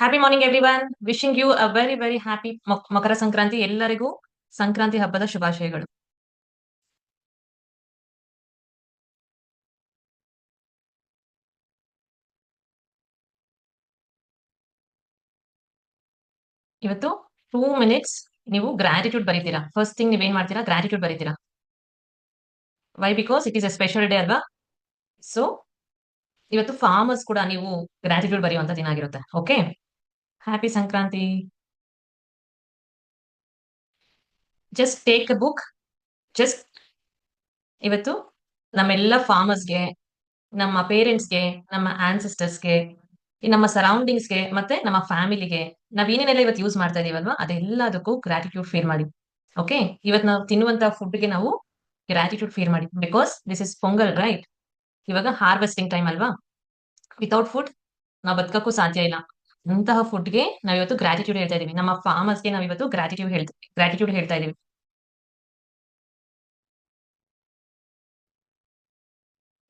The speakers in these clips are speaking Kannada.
Happy morning every wishing you a very very happy Makara Sankranti. ಎಲ್ಲರಿಗೂ ಸಂಕ್ರಾಂತಿ ಹಬ್ಬದ ಶುಭಾಶಯಗಳು. ಇವತ್ತು ಟೂ ಮಿನಿಟ್ಸ್ ನೀವು ಗ್ರಾಟಿಟ್ಯೂಡ್ ಬರೀತೀರಾ? ಫಸ್ಟ್ ಥಿಂಗ್ ನೀವೇನ್ ಮಾಡ್ತೀರಾ? Gratitude ಬರೀತೀರಾ? Why because it is a special day ಅಲ್ವಾ? ಸೊ ಇವತ್ತು ಫಾರ್ಮರ್ಸ್ ಕೂಡ ನೀವು ಗ್ರಾಟಿಟ್ಯೂಡ್ ಬರೆಯುವಂತ ದಿನ ಆಗಿರುತ್ತೆ. Okay happy Sankranti just take a book just ಇವತ್ತು ನಮ್ಮೆಲ್ಲ ಫಾರ್ಮರ್ಸ್ಗೆ ನಮ್ಮ ಪೇರೆಂಟ್ಸ್ಗೆ ನಮ್ಮ ಆನ್ಸಿಸ್ಟರ್ಸ್ಗೆ ನಮ್ಮ ಸರೌಂಡಿಂಗ್ಸ್ಗೆ ಮತ್ತೆ ನಮ್ಮ ಫ್ಯಾಮಿಲಿಗೆ ನಾವ್ ಏನೇನೆಲ್ಲ ಇವತ್ತು ಯೂಸ್ ಮಾಡ್ತಾ ಇದೀವಲ್ವಾ, ಅದೆಲ್ಲದಕ್ಕೂ ಗ್ರಾಟಿಟ್ಯೂಡ್ ಫೀಲ್ ಮಾಡಿ. ಓಕೆ ಇವತ್ತು ನಾವು ತಿನ್ನುವಂತ ಫುಡ್ಗೆ ನಾವು ಗ್ರಾಟಿಟ್ಯೂಡ್ ಫೀಲ್ ಮಾಡಿ. Because this is Pongal right ಇವಾಗ ಹಾರ್ವೆಸ್ಟಿಂಗ್ ಟೈಮ್ ಅಲ್ವಾ? ವಿತೌಟ್ ಫುಡ್ ನಾವು ಬದುಕಕ್ಕೂ ಸಾಧ್ಯ ಇಲ್ಲ. ಅಂತಹ ಫುಡ್ಗೆ ನಾವಿವತ್ತು ಗ್ರಾಟಿಟ್ಯೂಡ್ ಹೇಳ್ತಾ ಇದೀವಿ. ನಮ್ಮ ಫಾರ್ಮರ್ಸ್ಗೆ ನಾವಿವತ್ತು ಗ್ರಾಟಿಟ್ಯೂಡ್ ಹೇಳ್ತಾ ಗ್ರಾಟಿಟ್ಯೂಡ್ ಹೇಳ್ತಾ ಇದೀವಿ.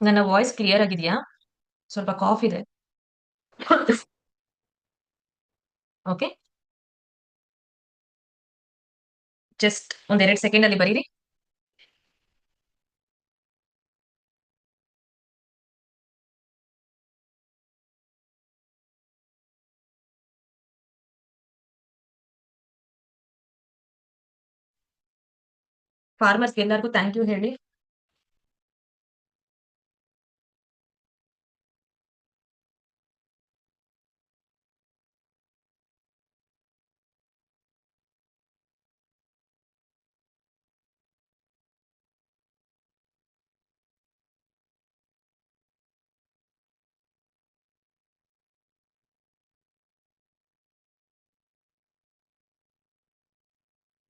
ನನ್ನ ವಾಯ್ಸ್ ಕ್ಲಿಯರ್ ಆಗಿದೆಯಾ? ಸ್ವಲ್ಪ ಕಾಫ್ ಇದೆ. ಓಕೆ ಜಸ್ಟ್ ಒಂದೆರಡು ಸೆಕೆಂಡ್ ಅಲ್ಲಿ ಬರೀರಿ. ಫಾರ್ಮರ್ಸ್ ಎಲ್ಲರಿಗೂ ಥ್ಯಾಂಕ್ ಯು ಹೇಳಿ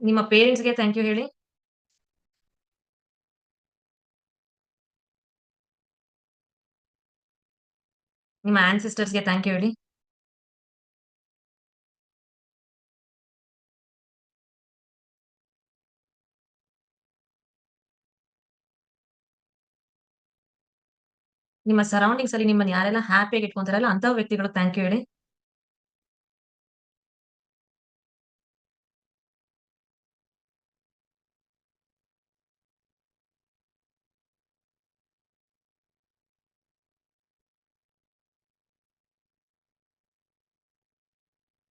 ನಿಮ್ಮ ಪೇರೆಂಟ್ಸ್ಗೆ ಥ್ಯಾಂಕ್ ಯು ಹೇಳಿ ನಿಮ್ಮ ಆನ್ಸಿಸ್ಟರ್ಸ್ಗೆ ಥ್ಯಾಂಕ್ ಯು ಹೇಳಿ ನಿಮ್ಮ ಸರೌಂಡಿಂಗ್ಸ್ ಅಲ್ಲಿ ನಿಮ್ಮನ್ನ ಯಾರೆಲ್ಲ ಹ್ಯಾಪಿಯಾಗಿ ಇಟ್ಕೊಂತಾರಲ್ಲ ಅಂತ ವ್ಯಕ್ತಿಗಳು ಥ್ಯಾಂಕ್ ಯು ಹೇಳಿ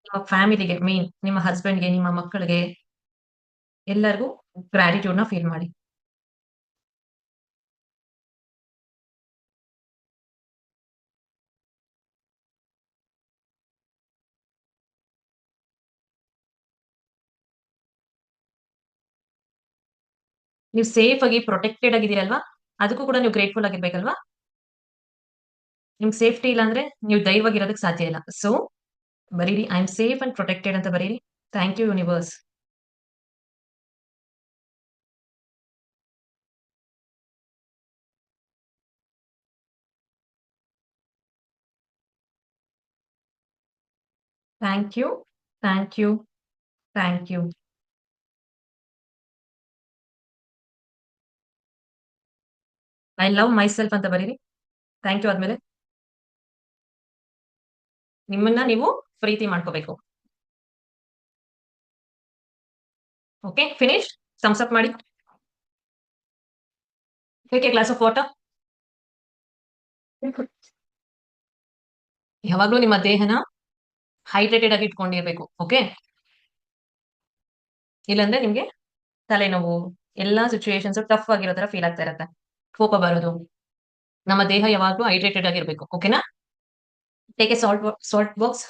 ನಿಮ್ಮ ಫ್ಯಾಮಿಲಿಗೆ ಮೀನ್ ನಿಮ್ಮ ಹಸ್ಬೆಂಡ್ಗೆ ನಿಮ್ಮ ಮಕ್ಕಳಿಗೆ ಎಲ್ಲರಿಗೂ ಗ್ರಾಟಿಟ್ಯೂಡ್ನ ಫೀಲ್ ಮಾಡಿ. ನೀವು ಸೇಫ್ ಆಗಿ ಪ್ರೊಟೆಕ್ಟೆಡ್ ಆಗಿದ್ದೀರಲ್ವಾ ಅದಕ್ಕೂ ಕೂಡ ನೀವು ಗ್ರೇಟ್ಫುಲ್ ಆಗಿರ್ಬೇಕಲ್ವಾ? ನಿಮ್ಗೆ ಸೇಫ್ಟಿ ಇಲ್ಲ ಅಂದ್ರೆ ನೀವು ದೈವವಾಗಿರೋದಕ್ಕೆ ಸಾಧ್ಯ ಇಲ್ಲ. ಸೊ ಬರೀರಿ I am safe and protected ಅಂತ ಬರೀರಿ thank you universe thank you thank you thank you I love myself ಅಂತ ಬರೀರಿ ಥ್ಯಾಂಕ್ ಯು ಆದ್ಮೇಲೆ ನಿಮ್ಮನ್ನ ನೀವು ಪ್ರೀತಿ ಮಾಡ್ಕೋಬೇಕು. ಓಕೆ ಫಿನಿಶ್ ಥಮ್ಸ್ ಅಪ್ ಮಾಡಿ. ಟೇಕ್ ಗ್ಲಾಸ್ ಆಫ್ ವಾಟರ್ ಯಾವಾಗ್ಲೂ ನಿಮ್ಮ ದೇಹನ ಹೈಡ್ರೇಟೆಡ್ ಆಗಿ ಇಟ್ಕೊಂಡಿರ್ಬೇಕು ಓಕೆ ಇಲ್ಲಾಂದ್ರೆ ನಿಮ್ಗೆ ತಲೆನೋವು, ಎಲ್ಲಾ ಸಿಚುಯೇಷನ್ಸ್ ಟಫ್ ಆಗಿರೋ ತರ ಫೀಲ್ ಆಗ್ತಾ ಇರತ್ತೆ. ಕೋಪ ಬರೋದು. ನಮ್ಮ ದೇಹ ಯಾವಾಗ್ಲೂ ಹೈಡ್ರೇಟೆಡ್ ಆಗಿರ್ಬೇಕು ಓಕೆನಾ take a salt salt box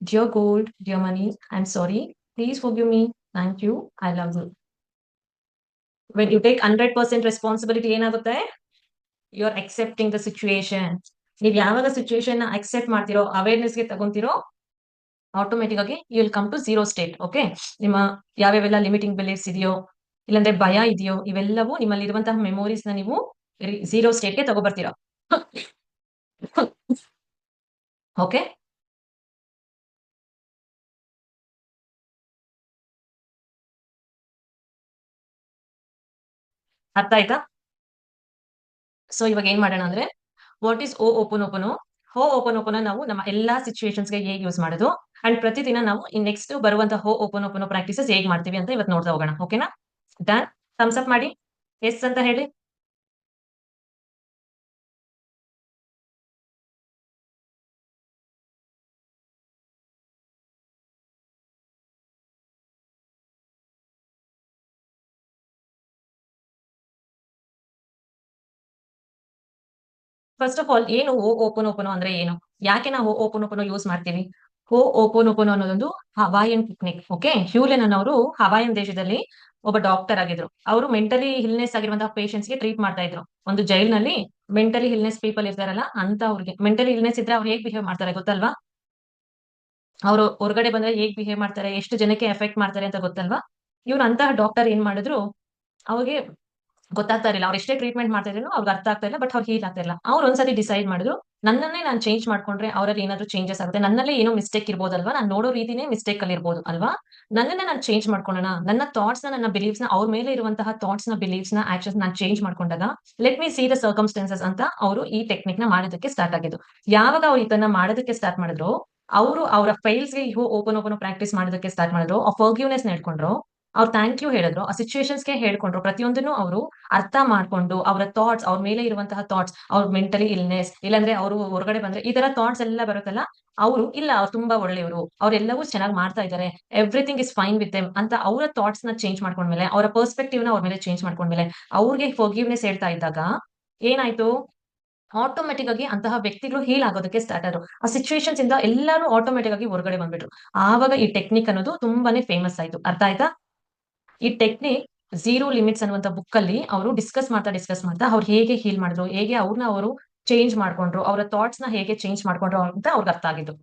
money I am sorry please forgive me thank you I love you when you take hundred percent responsibility ಏನಾಗುತ್ತೆ you are accepting the situation ನೀವು ಯಾವಾಗ ಸಿಚುಯೇಷನ್ ಅಕ್ಸೆಪ್ಟ್ ಮಾಡ್ತಿರೋ ಅವೇರ್ನೆಸ್ಗೆ ತಗೊಂತಿರೋ ಆಟೋಮೆಟಿಕ್ ಆಗಿ you will come to zero state okay ನಿಮ್ಮ ಯಾವ್ಯಾವೆಲ್ಲ ಲಿಮಿಟಿಂಗ್ ಬಿಲೀಫ್ಸ್ ಇದೆಯೋ, ಇಲ್ಲಾಂದ್ರೆ ಭಯ ಇದೆಯೋ, ಇವೆಲ್ಲವೂ ನಿಮ್ಮಲ್ಲಿ ಇರುವಂತಹ ಮೆಮೊರೀಸ್ನ ನೀವು ಝೀರೋ ಸ್ಟೇಟ್ಗೆ ತಗೋಬರ್ತೀರಾ. ಓಕೆ ಅರ್ಥ ಆಯ್ತಾ? ಸೊ ಇವಾಗ ಏನ್ ಮಾಡೋಣ ಅಂದ್ರೆ what is O open open ಹೋ ಓಪನ್ ಓಪನ್ ನಾವು ನಮ್ಮ ಎಲ್ಲಾ ಸಿಚುವೇಶನ್ಸ್ಗೆ ಹೇಗೆ ಯೂಸ್ ಮಾಡೋದು? ಅಂಡ್ ಪ್ರತಿದಿನ ನಾವು ನೆಕ್ಸ್ಟ್ ಬರುವಂತ ಹೋ ಓಪನ್ ಓಪನ್ ಪ್ರಾಕ್ಟೀಸಸ್ ಹೇಗೆ ಮಾಡ್ತೀವಿ ಅಂತ ಇವತ್ತು ನೋಡ್ತಾ ಹೋಗೋಣ. ಓಕೆನಾ ಡನ್ ಥಮ್ಸ್ ಅಪ್ ಮಾಡಿ? ಎಸ್ ಅಂತ ಹೇಳಿ? ಫಸ್ಟ್ ಆಫ್ ಆಲ್ ಏನು ಓ ಓಪನ್ ಓಪನ್ ಅಂದ್ರೆ ಏನು? ಯಾಕೆ ನಾವು ಓಪನ್ ಓಪನ್ ಯೂಸ್ ಮಾಡ್ತೀವಿ? ಹೋ ಓಪನ್ ಓಪನ್ ಅನ್ನೋದೊಂದು Hawaiian technique okay Hew Len ಅನ್ನೋರು ಹವಾಯನ್ ದೇಶದಲ್ಲಿ ಒಬ್ಬ ಡಾಕ್ಟರ್ ಆಗಿದ್ರು. ಅವರು ಮೆಂಟಲಿ ಇಲ್ನೆಸ್ ಆಗಿರುವಂತಹ ಪೇಷಂಟ್ಸ್ಗೆ ಟ್ರೀಟ್ ಮಾಡ್ತಾ ಇದ್ರು. ಒಂದು ಜೈಲ್ನಲ್ಲಿ ಮೆಂಟಲಿ ಇಲ್ನೆಸ್ ಪೀಪಲ್ ಇರ್ತಾರಲ್ಲ, ಅಂತ ಅವ್ರಿಗೆ. ಮೆಂಟಲಿ ಇಲ್ನೆಸ್ ಇದ್ರೆ ಅವ್ರು ಹೇಗ್ ಬಿಹೇವ್ ಮಾಡ್ತಾರೆ ಗೊತ್ತಲ್ವಾ? ಅವರು ಹೊರಗಡೆ ಬಂದ್ರೆ ಹೇಗ್ ಬಿಹೇವ್ ಮಾಡ್ತಾರೆ? ಎಷ್ಟು ಜನಕ್ಕೆ ಎಫೆಕ್ಟ್ ಮಾಡ್ತಾರೆ ಅಂತ ಗೊತ್ತಲ್ವಾ? ಇವ್ರು ಅಂತಹ ಡಾಕ್ಟರ್ ಏನ್ ಮಾಡಿದ್ರು? ಅವ್ರಿಗೆ ಗೊತ್ತಾಗ್ತಾ ಇರಲಿಲ್ಲ. ಅವ್ರು ಎಷ್ಟೇ ಟ್ರೀಟ್ಮೆಂಟ್ ಮಾಡ್ತಾ ಇದ್ರು ಅವ್ರಿಗೆ ಅರ್ಥ ಆಗ್ತಾ ಇಲ್ಲ ಬಟ್ ಅವ್ರು ಹೀಲ್ ಆಗ್ತಾ ಇಲ್ಲ. ಅವ್ರು ಒಂದ್ಸತಿ ಡಿಸೈಡ್ ಮಾಡಿದ್ರು, ನನ್ನನ್ನೇ ನಾನು ಚೇಂಜ್ ಮಾಡ್ಕೊಂಡ್ರೆ ಅವರಲ್ಲಿ ಏನಾದ್ರು ಚೇಂಜಸ್ ಆಗುತ್ತೆ? ನನ್ನಲ್ಲೇ ಏನೋ ಮಿಸ್ಟೇಕ್ ಇರ್ಬೋದಲ್ವಾ? ನಾನು ನೋಡೋ ರೀತಿನೇ ಮಿಸ್ಟೇಕ್ ಅಲ್ಲಿ ಇರ್ಬೋದು ಅಲ್ವಾ? ನನ್ನನ್ನೇ ನಾನು ಚೇಂಜ್ ಮಾಡ್ಕೊಳ್ಳೋಣ. ನನ್ನ ಥಾಟ್ಸ್ನ, ನನ್ನ ಬಿಲೀಫ್ಸ್ನ, ಅವ್ರ ಮೇಲೆ ಇರುವಂತಹ ಥಾಟ್ಸ್ನ ಬಿಲೀವ್ಸ್ನ ಆಕ್ಷನ್ಸ್ ನಾನು ಚೇಂಜ್ ಮಾಡ್ಕೊಂಡಾಗ let me see the circumstances ಅಂತ ಅವರು ಈ ಟೆಕ್ನಿಕ್ನ ಮಾಡೋದಕ್ಕೆ ಸ್ಟಾರ್ಟ್ ಆಗಿದ್ದು. ಯಾವಾಗ ಅವ್ರು ಇದನ್ನ ಮಾಡೋದಕ್ಕೆ ಸ್ಟಾರ್ಟ್ ಮಾಡಿದ್ರು, ಅವರು ಅವರ ಫೈಲ್ಸ್ಗೆ ಓಪನ್ ಓಪನ್ ಪ್ರಾಕ್ಟೀಸ್ ಮಾಡೋದಕ್ಕೆ ಸ್ಟಾರ್ಟ್ ಮಾಡಿದ್ರು, ಆ ಫರ್ಗ್ಯೂನೆಸ್ ನಡ್ಕೊಂಡ್ರು ಅವ್ರು ಥ್ಯಾಂಕ್ ಯು ಹೇಳಿದ್ರು. ಆ ಸಿಚುವೇಶನ್ಸ್ಗೆ ಹೇಳ್ಕೊಂಡ್ರು. ಪ್ರತಿಯೊಂದನ್ನು ಅವರು ಅರ್ಥ ಮಾಡ್ಕೊಂಡು ಅವರ ಥಾಟ್ಸ್ ಅವ್ರ ಮೇಲೆ ಇರುವಂತಹ ಥಾಟ್ಸ್ ಅವ್ರ ಮೆಂಟಲಿ ಇಲ್ನೆಸ್ ಇಲ್ಲಾಂದ್ರೆ ಅವರು ಹೊರಗಡೆ ಬಂದ್ರೆ ಈ ತರ ಥಾಟ್ಸ್ ಎಲ್ಲ ಬರುತ್ತಲ್ಲ, ಅವರು ಇಲ್ಲ, ಅವ್ರು ತುಂಬಾ ಒಳ್ಳೆಯವರು. ಅವ್ರೆಲ್ಲವೂ ಚೆನ್ನಾಗಿ ಮಾಡ್ತಾ ಇದ್ದಾರೆ everything is fine with them ಅಂತ ಅವರ ಥಾಟ್ಸ್ನ ಚೇಂಜ್ ಮಾಡ್ಕೊಂಡ್ಮೇಲೆ, ಅವರ ಪರ್ಸ್ಪೆಕ್ಟಿವ್ನ ಅವ್ರ ಮೇಲೆ ಚೇಂಜ್ ಮಾಡ್ಕೊಂಡ್ಮೇಲೆ, ಅವ್ರಿಗೆ ಫೋಗಿವ್ನೆಸ್ ಹೇಳ್ತಾ ಇದ್ದಾಗ ಏನಾಯ್ತು? ಆಟೋಮೆಟಿಕ್ ಆಗಿ ಅಂತಹ ವ್ಯಕ್ತಿಗಳು ಹೀಲ್ ಆಗೋದಕ್ಕೆ ಸ್ಟಾರ್ಟ್ ಆದ್ರು. ಆ ಸಿಚುವೇಶನ್ಸ್ ಇಂದ ಎಲ್ಲಾರು ಆಟೋಮೆಟಿಕ್ ಆಗಿ ಹೊರಗಡೆ ಬಂದ್ಬಿಟ್ರು. ಆವಾಗ ಈ ಟೆಕ್ನಿಕ್ ಅನ್ನೋದು ತುಂಬಾನೇ ಫೇಮಸ್ ಆಯ್ತು. ಅರ್ಥ ಆಯ್ತಾ? ಈ ಟೆಕ್ನಿಕ್ ಝೀರೋ ಲಿಮಿಟ್ಸ್ ಅನ್ನುವಂತ ಬುಕ್ ಅಲ್ಲಿ ಅವರು ಡಿಸ್ಕಸ್ ಮಾಡ್ತಾ ಡಿಸ್ಕಸ್ ಮಾಡ್ತಾ ಅವ್ರು ಹೇಗೆ ಹೀಲ್ ಮಾಡಿದ್ರು, ಹೇಗೆ ಅವ್ರನ್ನ ಅವರು ಚೇಂಜ್ ಮಾಡ್ಕೊಂಡ್ರು, ಅವರ ಥಾಟ್ಸ್ನ ಹೇಗೆ ಚೇಂಜ್ ಮಾಡ್ಕೊಂಡ್ರು ಅಂತ ಅವ್ರಿಗೆ ಅರ್ಥ ಆಗಿದ್ದು.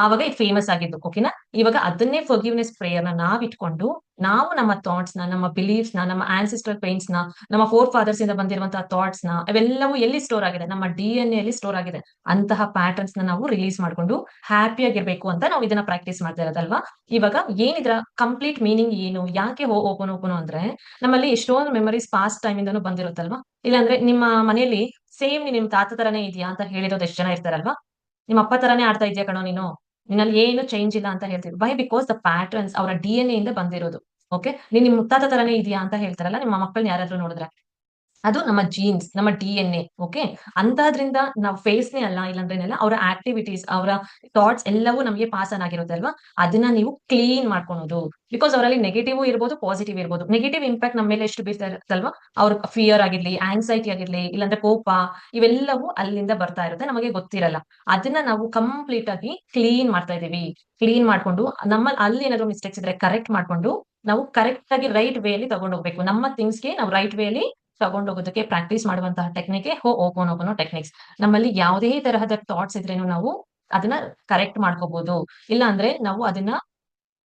ಆವಾಗ ಇದು ಫೇಮಸ್ ಆಗಿದ್ದು ಓಕೆನಾ ಇವಾಗ ಅದನ್ನೇ ಫರ್ಗಿವ್ನೆಸ್ ಪ್ರೇಯರ್ನ ನಾವ್ ಇಟ್ಕೊಂಡು ನಾವು ನಮ್ಮ ಥಾಟ್ಸ್ನ, ನಮ್ಮ ಬಿಲೀಫ್ಸ್ನ, ನಮ್ಮ ಆನ್ಸಿಸ್ಟರ್ ಪೇನ್ಸ್ನ, ನಮ್ಮ ಫೋರ್ ಫಾದರ್ಸ್ ಇಂದ ಬಂದಿರುವಂತಹ ಥಾಟ್ಸ್ನ, ಅವೆಲ್ಲವೂ ಎಲ್ಲಿ ಸ್ಟೋರ್ ಆಗಿದೆ? ನಮ್ಮ ಡಿ ಎನ್ ಎಲ್ಲಿ ಸ್ಟೋರ್ ಆಗಿದೆ. ಅಂತಹ ಪ್ಯಾಟರ್ನ್ಸ್ನ ನಾವು ರಿಲೀಸ್ ಮಾಡ್ಕೊಂಡು ಹ್ಯಾಪಿಯಾಗಿರ್ಬೇಕು ಅಂತ ನಾವು ಇದನ್ನ ಪ್ರಾಕ್ಟೀಸ್ ಮಾಡ್ತಾ ಇರೋದಲ್ವಾ? ಇವಾಗ ಏನಿದ್ರ ಕಂಪ್ಲೀಟ್ ಮೀನಿಂಗ್ ಏನು? ಯಾಕೆ ಓಪನ್ ಓಪನ್ ಅಂದ್ರೆ, ನಮ್ಮಲ್ಲಿ ಎಷ್ಟೊಂದು ಮೆಮರೀಸ್ ಪಾಸ್ಟ್ ಟೈಮ್ ಇಂದನೂ ಬಂದಿರುತ್ತಲ್ವಾ? ಇಲ್ಲಾಂದ್ರೆ ನಿಮ್ಮ ಮನೆಯಲ್ಲಿ ಸೇಮ್ ನಿಮ್ ತಾತ ತರನೇ ಇದೆಯಾ ಅಂತ ಹೇಳಿರೋದು ಎಷ್ಟು ಜನ ಇರ್ತಾರಲ್ವಾ? ನಿಮ್ಮ ಅಪ್ಪ ತರನೇ ಆಡ್ತಾ ಇದೆಯಾ ಕಣೋ ನೀನು? ನಿನ್ನಲ್ಲಿ ಏನು ಚೇಂಜ್ ಇಲ್ಲ ಅಂತ ಹೇಳ್ತೀವಿ ಬೈ ಬಿಕಾಸ್ ದ ಪ್ಯಾಟರ್ನ್ಸ್ ಅವರ ಡಿ ಎನ್ ಇಂದ ಬಂದಿರೋದು. ಓಕೆ ನೀನ್ ನಿಮ್ ಮುತ್ತಾತ ತರನೇ ಇದೆಯಾ ಅಂತ ಹೇಳ್ತಾರಲ್ಲ, ನಿಮ್ಮ ಮಕ್ಕಳನ್ನ ಯಾರಾದ್ರೂ ನೋಡಿದ್ರೆ? ಅದು ನಮ್ಮ ಜೀನ್ಸ್ ನಮ್ಮ ಡಿ ಎನ್ ಎ ಓಕೆ ಅಂತದ್ರಿಂದ ನಾವು ಫೇಸ್ನೇ ಅಲ್ಲ ಇಲ್ಲಾಂದ್ರೇನೆಲ್ಲ ಅವರ ಆಕ್ಟಿವಿಟೀಸ್ ಅವರ ಥಾಟ್ಸ್ ಎಲ್ಲವೂ ನಮಗೆ ಪಾಸ್ ಆನ್ ಅಲ್ವಾ? ಅದನ್ನ ನೀವು ಕ್ಲೀನ್ ಮಾಡ್ಕೊಳೋದು. ಬಿಕಾಸ್ ಅವರಲ್ಲಿ ನೆಗೆಟಿವ್ ಇರ್ಬೋದು ಪಾಸಿಟಿವ್ ಇರ್ಬೋದು. ನೆಗೆಟಿವ್ ಇಂಪ್ಯಾಕ್ಟ್ ನಮ್ಮ ಮೇಲೆ ಎಷ್ಟು ಬೀರ್ತಾ ಇರುತ್ತಲ್ವಾ ಅವ್ರ ಫಿಯರ್ ಆಗಿರ್ಲಿ ಆಂಗ್ಸೈಟಿ ಆಗಿರ್ಲಿ, ಇಲ್ಲಾಂದ್ರೆ ಕೋಪ, ಇವೆಲ್ಲವೂ ಅಲ್ಲಿಂದ ಬರ್ತಾ ಇರುತ್ತೆ, ನಮಗೆ ಗೊತ್ತಿರಲ್ಲ. ಅದನ್ನ ನಾವು ಕಂಪ್ಲೀಟ್ ಆಗಿ ಕ್ಲೀನ್ ಮಾಡ್ತಾ ಇದೀವಿ ಕ್ಲೀನ್ ಮಾಡ್ಕೊಂಡು, ನಮ್ಮ ಅಲ್ಲಿ ಏನಾದ್ರು ಮಿಸ್ಟೇಕ್ಸ್ ಇದ್ರೆ ಕರೆಕ್ಟ್ ಮಾಡ್ಕೊಂಡು, ನಾವು ಕರೆಕ್ಟ್ ಆಗಿ ರೈಟ್ ವೇ ಅಲ್ಲಿ ತಗೊಂಡು ಹೋಗ್ಬೇಕು. ನಮ್ಮ ಥಿಂಗ್ಸ್ಗೆ ನಾವು ರೈಟ್ ವೇ ಅಲ್ಲಿ ತಗೊಂಡು ಹೋಗೋದಕ್ಕೆ ಪ್ರಾಕ್ಟೀಸ್ ಮಾಡುವಂತಹ ಟೆಕ್ನಿಕ್ ಹೋ ಓಪನ್ ಓಪನ್ ಟೆಕ್ನಿಕ್ಸ್ ನಮ್ಮಲ್ಲಿ ಯಾವುದೇ ತರಹದ ಥಾಟ್ಸ್ ಇದ್ರೇನು ನಾವು ಅದನ್ನ ಕರೆಕ್ಟ್ ಮಾಡ್ಕೋಬಹುದು ಇಲ್ಲ ಅಂದ್ರೆ ನಾವು ಅದನ್ನ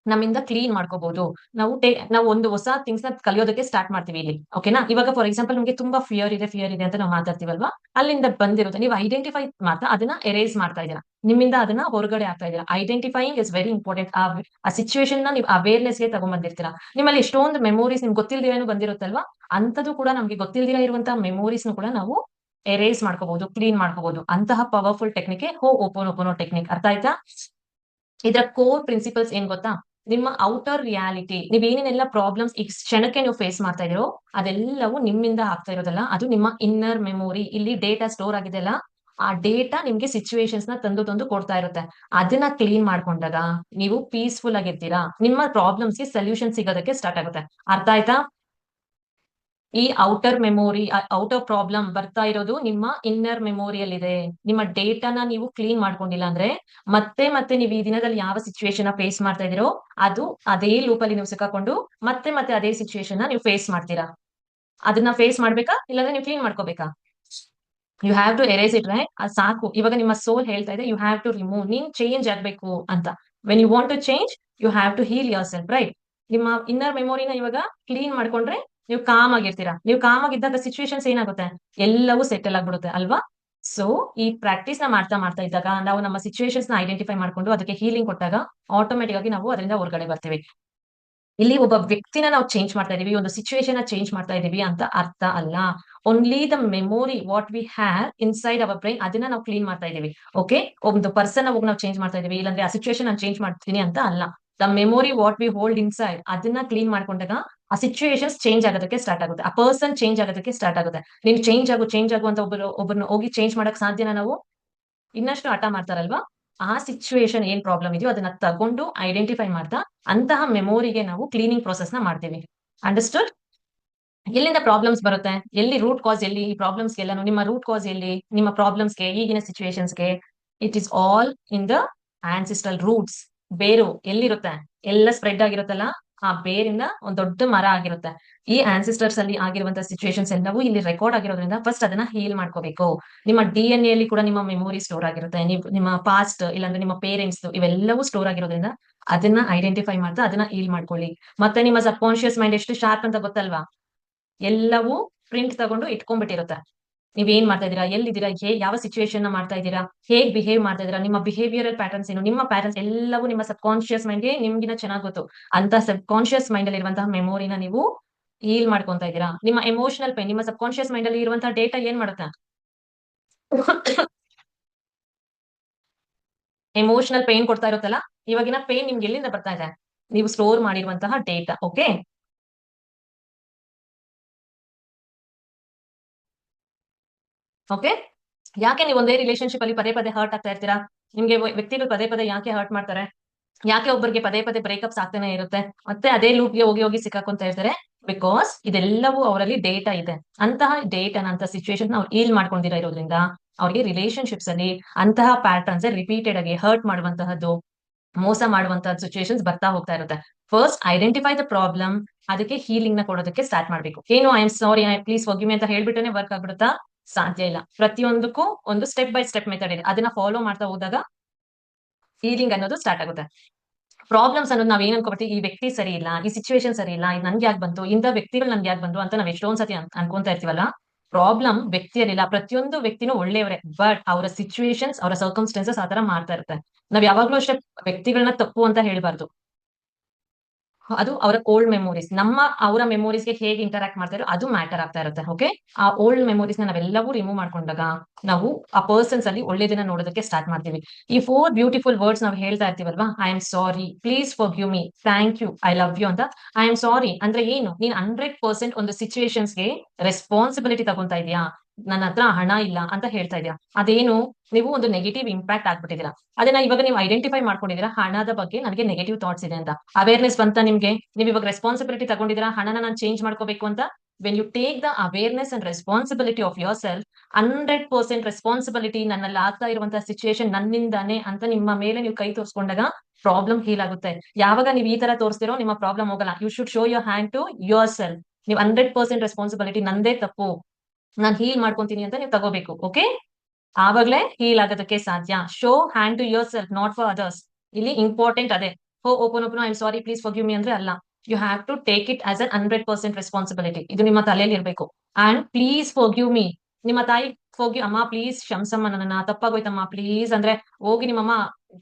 ನಮ್ಮಿಂದ ಕ್ಲೀನ್ ಮಾಡ್ಕೋಬಹುದು ನಾವು ನಾವು ಒಂದು ಹೊಸ ಥಿಂಗ್ಸ್ನ ಕಲಿಯೋದಕ್ಕೆ ಸ್ಟಾರ್ಟ್ ಮಾಡ್ತೀವಿ ಇಲ್ಲಿ ಓಕೆನಾ ಇವಾಗ ಫಾರ್ ಎಕ್ಸಾಂಪಲ್ ನಿಮಗೆ ತುಂಬಾ ಫಿಯರ್ ಇದೆ ಫಿಯರ್ ಇದೆ ಅಂತ ನಾವು ಮಾತಾಡ್ತೀವಲ್ವಾ? ಅಲ್ಲಿಂದ ಬಂದಿರುತ್ತೆ ನೀವು ಐಡೆಂಟಿಫೈ ಮಾತ್ರ ಅದನ್ನ ಎರೇಸ್ ಮಾಡ್ತಾ ಇದ್ದೀರಾ ನಿಮ್ಮಿಂದ ಅದನ್ನ ಹೊರಗಡೆ ಆಗ್ತಾ ಇದ್ದೀರಾ? ಐಡೆಂಟಿಫೈಯಿಂಗ್ ಇಸ್ ವೆರಿ ಇಂಪಾರ್ಟೆಂಟ್ ಆ ಸಿಚುವೇಶನ್ನ ನೀವು ಅವೇರ್ನೆಸ್ಗೆ ತಗೊಂಡ್ಬಂದಿರ್ತೀರಾ ನಿಮ್ಮಲ್ಲಿ ಎಷ್ಟೊಂದು ಮೆಮೊರೀಸ್ ನಿಮ್ಗೆ ಗೊತ್ತಿಲ್ದಿರೇನು ಬಂದಿರುತ್ತಲ್ವಾ? ಅಂತದ್ದು ಕೂಡ ನಮ್ಗೆ ಗೊತ್ತಿಲ್ದಿರ ಇರುವಂತಹ ಮೆಮೊರೀಸ್ ಕೂಡ ನಾವು ಎರೇಸ್ ಮಾಡ್ಕೋಬಹುದು ಕ್ಲೀನ್ ಮಾಡ್ಕೋಬಹುದು. ಅಂತಹ ಪವರ್ಫುಲ್ ಟೆಕ್ನಿಕ್ ಹೋ ಓಪನ್ ಓಪನ್ ಟೆಕ್ನಿಕ್ ಅರ್ಥ ಆಯ್ತಾ? ಇದರ ಕೋರ್ ಪ್ರಿನ್ಸಿಪಲ್ಸ್ ಏನ್ ಗೊತ್ತಾ? ನಿಮ್ಮ ಔಟರ್ ರಿಯಾಲಿಟಿ ನೀವ್ ಏನೇನೆಲ್ಲ ಪ್ರಾಬ್ಲಮ್ಸ್ ಈ ಕ್ಷಣಕ್ಕೆ ನೀವು ಫೇಸ್ ಮಾಡ್ತಾ ಇದೀರೋ ಅದೆಲ್ಲವೂ ನಿಮ್ಮಿಂದ ಆಗ್ತಾ ಇರೋದಲ್ಲ. ಅದು ನಿಮ್ಮ ಇನ್ನರ್ ಮೆಮೊರಿ ಇಲ್ಲಿ ಡೇಟಾ ಸ್ಟೋರ್ ಆಗಿದೆಲ್ಲ ಆ ಡೇಟಾ ನಿಮ್ಗೆ ಸಿಚುವೇಶನ್ಸ್ನ ತಂದು ತಂದು ಕೊಡ್ತಾ ಇರುತ್ತೆ. ಅದನ್ನ ಕ್ಲೀನ್ ಮಾಡ್ಕೊಂಡಾಗ ನೀವು ಪೀಸ್ಫುಲ್ ಆಗಿರ್ತೀರಾ, ನಿಮ್ಮ ಪ್ರಾಬ್ಲಮ್ಸ್ಗೆ ಸೊಲ್ಯೂಷನ್ ಸಿಗೋದಕ್ಕೆ ಸ್ಟಾರ್ಟ್ ಆಗುತ್ತೆ. ಅರ್ಥ ಆಯ್ತಾ? ಈ ಔಟರ್ ಮೆಮೊರಿ ಔಟರ್ ಪ್ರಾಬ್ಲಮ್ ಬರ್ತಾ ಇರೋದು ನಿಮ್ಮ ಇನ್ನರ್ ಮೆಮೊರಿಯಲ್ಲಿದೆ ನಿಮ್ಮ ಡೇಟಾನ ನೀವು ಕ್ಲೀನ್ ಮಾಡ್ಕೊಂಡಿಲ್ಲ ಅಂದ್ರೆ ಮತ್ತೆ ಮತ್ತೆ ನೀವು ಈ ದಿನದಲ್ಲಿ ಯಾವ ಸಿಚುವೇಶನ್ ಫೇಸ್ ಮಾಡ್ತಾ ಇದೀರೋ ಅದು ಅದೇ ಲೂಪಲ್ಲಿ ನೀವು ಸಿಕ್ಕಾಕೊಂಡು ಮತ್ತೆ ಮತ್ತೆ ಅದೇ ಸಿಚುವೇಶನ್ ನೀವು ಫೇಸ್ ಮಾಡ್ತೀರಾ. ಅದನ್ನ ಫೇಸ್ ಮಾಡ್ಬೇಕಾ? ಇಲ್ಲಾಂದ್ರೆ ನೀವು ಕ್ಲೀನ್ ಮಾಡ್ಕೋಬೇಕಾ? ಯು ಹ್ಯಾವ್ ಟು ಎರೇಸ್ ಇಟ್ರೆ ಅದು ಸಾಕು. ಇವಾಗ ನಿಮ್ಮ ಸೋಲ್ ಹೇಳ್ತಾ ಇದೆ ಯು ಹ್ಯಾವ್ ಟು ರಿಮೂವ್ ನೀನ್ ಚೇಂಜ್ ಆಗ್ಬೇಕು ಅಂತ. When you want to change you have to heal yourself right ನಿಮ್ಮ ಇನ್ನರ್ ಮೆಮೊರಿನ ಇವಾಗ ಕ್ಲೀನ್ ಮಾಡ್ಕೊಂಡ್ರೆ ನೀವು ಕಾಮ್ ಆಗಿರ್ತೀರಾ. ನೀವು ಕಾಮ್ ಆಗಿದ್ದಾಗ ಸಿಚುವೇಶನ್ಸ್ ಏನಾಗುತ್ತೆ? ಎಲ್ಲವೂ ಸೆಟಲ್ ಆಗ್ಬಿಡುತ್ತೆ, ಅಲ್ವಾ? ಸೊ ಈ ಪ್ರಾಕ್ಟೀಸ್ನ ಮಾಡ್ತಾ ಮಾಡ್ತಾ ಇದ್ದಾಗ ನಾವು ನಮ್ಮ ಸಿಚುವೇಶನ್ಸ್ನ ಐಡೆಂಟಿಫೈ ಮಾಡ್ಕೊಂಡು ಅದಕ್ಕೆ ಹೀಲಿಂಗ್ ಕೊಟ್ಟಾಗ ಆಟೋಮೆಟಿಕ್ ಆಗಿ ನಾವು ಅದರಿಂದ ಹೊರಗಡೆ ಬರ್ತೀವಿ. ಇಲ್ಲಿ ಒಬ್ಬ ವ್ಯಕ್ತಿನ ನಾವು ಚೇಂಜ್ ಮಾಡ್ತಾ ಇದೀವಿ ಒಂದು ಸಿಚುವೇಶನ್ ಚೇಂಜ್ ಮಾಡ್ತಾ ಇದೀವಿ ಅಂತ ಅರ್ಥ ಅಲ್ಲ. Only the memory what we have inside our brain ಅದನ್ನ ನಾವು ಕ್ಲೀನ್ ಮಾಡ್ತಾ ಇದೀವಿ ಓಕೆ ಒಂದು ಪರ್ಸನ್ ಹೋಗಿ ನಾವು ಚೇಂಜ್ ಮಾಡ್ತಾ ಇದೀವಿ ಇಲ್ಲಾಂದ್ರೆ ಆ ಸಿಚುವೇಶನ್ ನಾನು ಚೇಂಜ್ ಮಾಡ್ತೀನಿ ಅಂತ ಅಲ್ಲ. The memory what we hold inside ಅದನ್ನ ಕ್ಲೀನ್ ಮಾಡ್ಕೊಂಡಾಗ ಆ ಸಿಚುವೇಶನ್ಸ್ ಚೇಂಜ್ ಆಗೋದಕ್ಕೆ ಸ್ಟಾರ್ಟ್ ಆಗುತ್ತೆ. ಆ ಪರ್ಸನ್ ಚೇಂಜ್ ಆಗೋದಕ್ಕೆ ಸ್ಟಾರ್ಟ್ ಆಗುತ್ತೆ. ನೀನು ಚೇಂಜ್ ಆಗು ಚೇಂಜ್ ಆಗು ಅಂತ ಒಬ್ಬರು ಒಬ್ಬರನ್ನ ಹೋಗಿ ಚೇಂಜ್ ಮಾಡಕ್ ಸಾಧ್ಯನಾ ನಾವು ಇನ್ನಷ್ಟು ಆಟ ಮಾಡ್ತಾರಲ್ವಾ? ಆ ಸಿಚುವೇಶನ್ ಏನ್ ಪ್ರಾಬ್ಲಮ್ ಇದೆಯೋ ಅದನ್ನ ತಗೊಂಡು ಐಡೆಂಟಿಫೈ ಮಾಡ್ತಾ ಅಂತಹ ಮೆಮೊರಿಗೆ ನಾವು ಕ್ಲೀನಿಂಗ್ ಪ್ರೊಸೆಸ್ನ ಮಾಡ್ತೀವಿ. ಅಂಡರ್ಸ್ಟುಡ್ ಎಲ್ಲಿಂದ ಪ್ರಾಬ್ಲಮ್ಸ್ ಬರುತ್ತೆ? ಎಲ್ಲಿ ರೂಟ್ ಕಾಸ್ ಎಲ್ಲಿ? ಈ ಪ್ರಾಬ್ಲಮ್ಸ್ ಎಲ್ಲಾನು ನಿಮ್ಮ ರೂಟ್ ಕಾಸ್ ಎಲ್ಲಿ? ನಿಮ್ಮ ಪ್ರಾಬ್ಲಮ್ಸ್ಗೆ ಈಗಿನ ಸಿಚುವೇಶನ್ಸ್ಗೆ it is all in the ancestral roots ಬೇರು ಎಲ್ಲಿರುತ್ತೆ? ಎಲ್ಲ ಸ್ಪ್ರೆಡ್ ಆಗಿರುತ್ತಲ್ಲ? ಆ ಬೇರಿಂದ ಒಂದ್ ದೊಡ್ಡ ಮರ ಆಗಿರುತ್ತೆ. ಈ ಆನ್ಸಿಸ್ಟರ್ಸ್ ಅಲ್ಲಿ ಆಗಿರುವಂತಹ ಸಿಚುವೇಶನ್ಸ್ ಎಲ್ಲವೂ ಇಲ್ಲಿ ರೆಕಾರ್ಡ್ ಆಗಿರೋದ್ರಿಂದ ಫಸ್ಟ್ ಅದನ್ನ ಹೀಲ್ ಮಾಡ್ಕೋಬೇಕು. ನಿಮ್ಮ ಡಿ ಎನ್ ಎಲ್ಲಿ ಕೂಡ ನಿಮ್ಮ ಮೆಮೊರಿ ಸ್ಟೋರ್ ಆಗಿರುತ್ತೆ. ನಿಮ್ಮ ಪಾಸ್ಟ್ ಇಲ್ಲಾಂದ್ರೆ ನಿಮ್ಮ ಪೇರೆಂಟ್ಸ್ ಇವೆಲ್ಲವೂ ಸ್ಟೋರ್ ಆಗಿರೋದ್ರಿಂದ ಅದನ್ನ ಐಡೆಂಟಿಫೈ ಮಾಡ್ತಾ ಅದನ್ನ ಹೀಲ್ ಮಾಡ್ಕೊಳ್ಳಿ. ಮತ್ತೆ ನಿಮ್ಮ ಸಬ್ ಕಾನ್ಶಿಯಸ್ ಮೈಂಡ್ ಎಷ್ಟು ಶಾರ್ಪ್ ಅಂತ ಗೊತ್ತಲ್ವಾ? ಎಲ್ಲವೂ ಪ್ರಿಂಟ್ ತಗೊಂಡು ಇಟ್ಕೊಂಡ್ಬಿಟ್ಟಿರುತ್ತೆ. ನೀವ್ ಏನ್ ಮಾಡ್ತಾ ಇದೀರಾ ಎಲ್ಲಿದ್ದೀರಾ? ಹೇ, ಯಾವ ಸಿಚುವೇಶನ್ನ ಮಾಡ್ತಾ ಇದ್ದೀರಾ? ಹೇಗ್ ಬಿಹೇವ್ ಮಾಡ್ತಾ ಇದೀರಾ ನಿಮ್ಮ ಬಿಹೇವಿಯರಲ್ ಪ್ಯಾಟರ್ನ್ಸ್ ಏನು? ನಿಮ್ಮ ಪ್ಯಾಟರ್ನ್ಸ್ ಎಲ್ಲವೂ ನಿಮ್ಮ ಸಬ್ ಕಾನ್ಶಿಯಸ್ ಮೈಂಡ್ಗೆ ನಿಮ್ಗಿನ ಚೆನ್ನಾಗ್ ಗೊತ್ತು. ಅಂತ ಸಬ್ ಕಾನ್ಶಿಯಸ್ ಮೈಂಡ್ ಅಲ್ಲಿ ಇರುವಂತಹ ಮೆಮೊರಿನ ನೀವು ಹೀಲ್ ಮಾಡ್ಕೊಂತ ಇದ್ದೀರಾ? ನಿಮ್ಮ ಎಮೋಷನಲ್ ಪೈನ್ ನಿಮ್ಮ ಸಬ್ ಕಾನ್ಶಿಯಸ್ ಮೈಂಡ್ ಅಲ್ಲಿ ಇರುವಂತಹ ಡೇಟಾ ಏನ್ ಮಾಡುತ್ತಾ? ಎಮೋಷನಲ್ ಪೇನ್ ಕೊಡ್ತಾ ಇರುತ್ತಲ್ಲ? ಇವಾಗಿನ ಪೇನ್ ನಿಮ್ಗೆ ಎಲ್ಲಿಂದ ಬರ್ತಾ ಇದೆ? ನೀವು ಸ್ಟೋರ್ ಮಾಡಿರುವಂತಹ ಡೇಟಾ ಓಕೆ ಓಕೆ ಯಾಕೆ ನೀವು ಒಂದೇ ರಿಲೇಶನ್ಶಿಪ್ ಅಲ್ಲಿ ಪದೇ ಪದೇ ಹರ್ಟ್ ಆಗ್ತಾ ಇರ್ತೀರಾ? ನಿಮ್ಗೆ ವ್ಯಕ್ತಿಗಳು ಪದೇ ಪದೇ ಯಾಕೆ ಹರ್ಟ್ ಮಾಡ್ತಾರೆ? ಯಾಕೆ ಒಬ್ಬರಿಗೆ ಪದೇ ಪದೇ ಬ್ರೇಕಪ್ಸ್ ಆಗ್ತಾನೆ ಇರುತ್ತೆ? ಮತ್ತೆ ಅದೇ ಲೂಪ್ಗೆ ಹೋಗಿ ಹೋಗಿ ಸಿಕ್ಕಾಕೊಂತ ಇರ್ತಾರೆ. ಬಿಕಾಸ್ ಇದೆಲ್ಲವೂ ಅವರಲ್ಲಿ ಡೇಟಾ ಇದೆ. ಅಂತಹ ಡೇಟಾ ಅಂತ ಸಿಚುವೇಶನ್ ಅವ್ರು ಈಲ್ ಮಾಡ್ಕೊಂಡಿರೋ ಇರೋದ್ರಿಂದ ಅವ್ರಿಗೆ ರಿಲೇಶನ್ಶಿಪ್ಸ್ ಅಲ್ಲಿ ಅಂತಹ ಪ್ಯಾಟರ್ನ್ಸ್ ರಿಪೀಟೆಡ್ ಆಗಿ ಹರ್ಟ್ ಮಾಡುವಂತಹದ್ದು, ಮೋಸ ಮಾಡುವಂತಹ ಸಿಚುವೇಶನ್ಸ್ ಬರ್ತಾ ಹೋಗ್ತಾ ಇರುತ್ತೆ. ಫಸ್ಟ್ ಐಡೆಂಟಿಫೈ ದ ಪ್ರಾಬ್ಲಮ್ ಅದಕ್ಕೆ ಹೀಲಿಂಗ್ನ ಕೊಡೋದಕ್ಕೆ ಸ್ಟಾರ್ಟ್ ಮಾಡ್ಬೇಕು. ಏನು ಐ ಎಂ ಸಾರಿ ಪ್ಲೀಸ್ ಹೋಗಿ ಅಂತ ಹೇಳ್ಬಿಟ್ಟನೆ ವರ್ಕ್ ಆಗ್ಬಿಡುತ್ತಾ? ಸಾಧ್ಯ ಇಲ್ಲ. ಪ್ರತಿಯೊಂದಕ್ಕೂ ಒಂದು ಸ್ಟೆಪ್ ಬೈ ಸ್ಟೆಪ್ ಮೆಥಡ್ ಇದೆ. ಅದನ್ನ ಫಾಲೋ ಮಾಡ್ತಾ ಹೋದಾಗ ಫೀಲಿಂಗ್ ಅನ್ನೋದು ಸ್ಟಾರ್ಟ್ ಆಗುತ್ತೆ. ಪ್ರಾಬ್ಲಮ್ಸ್ ಅನ್ನೋದು ನಾವ್ ಏನ್ ಅನ್ಕೋಬರ್ತೀವಿ? ಈ ವ್ಯಕ್ತಿ ಸರಿ ಇಲ್ಲ, ಈ ಸಿಚುವೇಶನ್ ಸರಿ ಇಲ್ಲ, ಇದು ನನ್ಗೆ ಯಾಕೆ ಬಂತು, ಇಂಥ ವ್ಯಕ್ತಿಗಳು ನನ್ಗೆ ಯಾಕೆ ಬಂತು ಅಂತ ನಾವ್ ಎಷ್ಟೊಂದ್ ಸತಿ ಅನ್- ಅನ್ಕೊಂತಾ ಇರ್ತೀವಲ್ಲ? ಪ್ರಾಬ್ಲಮ್ ವ್ಯಕ್ತಿಯಲ್ಲಿಲ್ಲ. ಪ್ರತಿಯೊಂದು ವ್ಯಕ್ತಿನೂ ಒಳ್ಳೆಯವರೇ. ಬಟ್ ಅವರ ಸಿಚುವೇಶನ್ಸ್ ಅವರ ಸರ್ಕಮ್ಸ್ಟೆನ್ಸಸ್ ಆತರ ಮಾಡ್ತಾ ಇರುತ್ತೆ. ನಾವ್ ಯಾವಾಗ್ಲೂ ಅಷ್ಟೇ ವ್ಯಕ್ತಿಗಳನ್ನ ತಪ್ಪು ಅಂತ ಹೇಳ್ಬಾರ್ದು. ಅದು ಅವರ ಓಲ್ಡ್ ಮೆಮೊರೀಸ್ ನಮ್ಮ, ಅವರ ಮೆಮೊರೀಸ್ಗೆ ಹೇಗೆ ಇಂಟರಾಕ್ಟ್ ಮಾಡ್ತಾರೋ ಅದು ಮ್ಯಾಟರ್ ಆಗ್ತಾ ಇರುತ್ತೆ ಓಕೆ ಆ ಓಲ್ಡ್ ಮೆಮೊರೀಸ್ನ ನಾವೆಲ್ಲವೂ ರಿಮೂವ್ ಮಾಡ್ಕೊಂಡಾಗ ನಾವು ಆ ಪರ್ಸನ್ಸ್ ಅಲ್ಲಿ ಒಳ್ಳೇದನ್ನ ನೋಡೋದಕ್ಕೆ ಸ್ಟಾರ್ಟ್ ಮಾಡ್ತೀವಿ. ಈ ಫೋರ್ ಬ್ಯೂಟಿಫುಲ್ ವರ್ಡ್ಸ್ ನಾವು ಹೇಳ್ತಾ ಇರ್ತೀವಲ್ವಾ? I am sorry please forgive me thank you I love you ಅಂತ. ಐ ಆಮ್ ಸಾರಿ ಅಂದ್ರೆ ಏನು? ನೀನ್ ಹಂಡ್ರೆಡ್ ಪರ್ಸೆಂಟ್ ಒಂದು ಸಿಚುವೇಶನ್ಸ್ಗೆ ರೆಸ್ಪಾನ್ಸಿಬಿಲಿಟಿ ತಗೊಂತಾ ಇದೀಯಾ ನನ್ನ ಹತ್ರ ಹಣ ಇಲ್ಲ ಅಂತ ಹೇಳ್ತಾ ಇದೀಯಾ ಅದೇನು ನೀವು ಒಂದು ನೆಗೆಟಿವ್ ಇಂಪ್ಯಾಕ್ಟ್ ಆಗ್ಬಿಟ್ಟಿದ್ದೀರಾ ಅದನ್ನ ಇವಾಗ ನೀವು ಐಡೆಂಟಿಫೈ ಮಾಡ್ಕೊಂಡಿದ್ದೀರಾ ಹಣದ ಬಗ್ಗೆ ನನಗೆ ನೆಗೆಟಿವ್ ಥಾಟ್ಸ್ ಇದೆ ಅಂತ. ಅವೇರ್ನೆಸ್ ಬಂತ ನಿಮ್ಗೆ? ನೀವು ಇವಾಗ ರೆಸ್ಪಾನ್ಸಿಬಿಲಿಟಿ ತಗೊಂಡಿದ್ದೀರಾ ಹಣನ ನಾನು ಚೇಂಜ್ ಮಾಡ್ಕೋಬೇಕು ಅಂತ? When you take the awareness and responsibility of yourself hundred percent responsibility ನನ್ನಲ್ಲಿ ಆಗ್ತಾ ಇರುವಂತಹ ಸಿಚುಯೇಷನ್ ನನ್ನಿಂದಾನೆ ಅಂತ ನಿಮ್ಮ ಮೇಲೆ ನೀವು ಕೈ ತೋರಿಸ್ಕೊಂಡಾಗ ಪ್ರಾಬ್ಲಮ್ ಹೀಲ್ ಆಗುತ್ತೆ. ಯಾವಾಗ ನೀವು ಈ ತರ ತೋರಿಸ್ತಿರೋ ನಿಮ್ಮ ಪ್ರಾಬ್ಲಮ್ ಹೋಗಲ್ಲ. You should show your hand to yourself ನೀವು ಹಂಡ್ರೆಡ್ ಪರ್ಸೆಂಟ್ ರೆಸ್ಪಾನ್ಸಿಬಿಲಿಟಿ ನಂದೇ ತಪ್ಪು. ನಾನು ಹೀಲ್ ಮಾಡ್ಕೊಂತೀನಿ ಅಂತ ನೀವು ತಗೋಬೇಕು ಓಕೆ ಆವಾಗ್ಲೇ ಹೀಲ್ ಆಗೋದಕ್ಕೆ ಸಾಧ್ಯ. Show hand to yourself not for others ಇಲ್ಲಿ ಇಂಪಾರ್ಟೆಂಟ್ ಅದೇ. Ho'oponopono I sorry please for me ಅಂದ್ರೆ ಅಲ್ಲ. You have to take it as an hundred percent responsibility ಇದು ನಿಮ್ಮ ತಲೆಯಲ್ಲಿ ಇರಬೇಕು. And please forgive me ನಿಮ್ಮ ತಾಯಿ ಹೋಗಿ ಅಮ್ಮ ಪ್ಲೀಸ್ ಶಂಸಮ್ಮ ನನ್ನ ತಪ್ಪಾಗೋಯ್ತಮ್ಮ ಪ್ಲೀಸ್ ಅಂದ್ರೆ ಹೋಗಿ ನಿಮ್ಮಮ್ಮ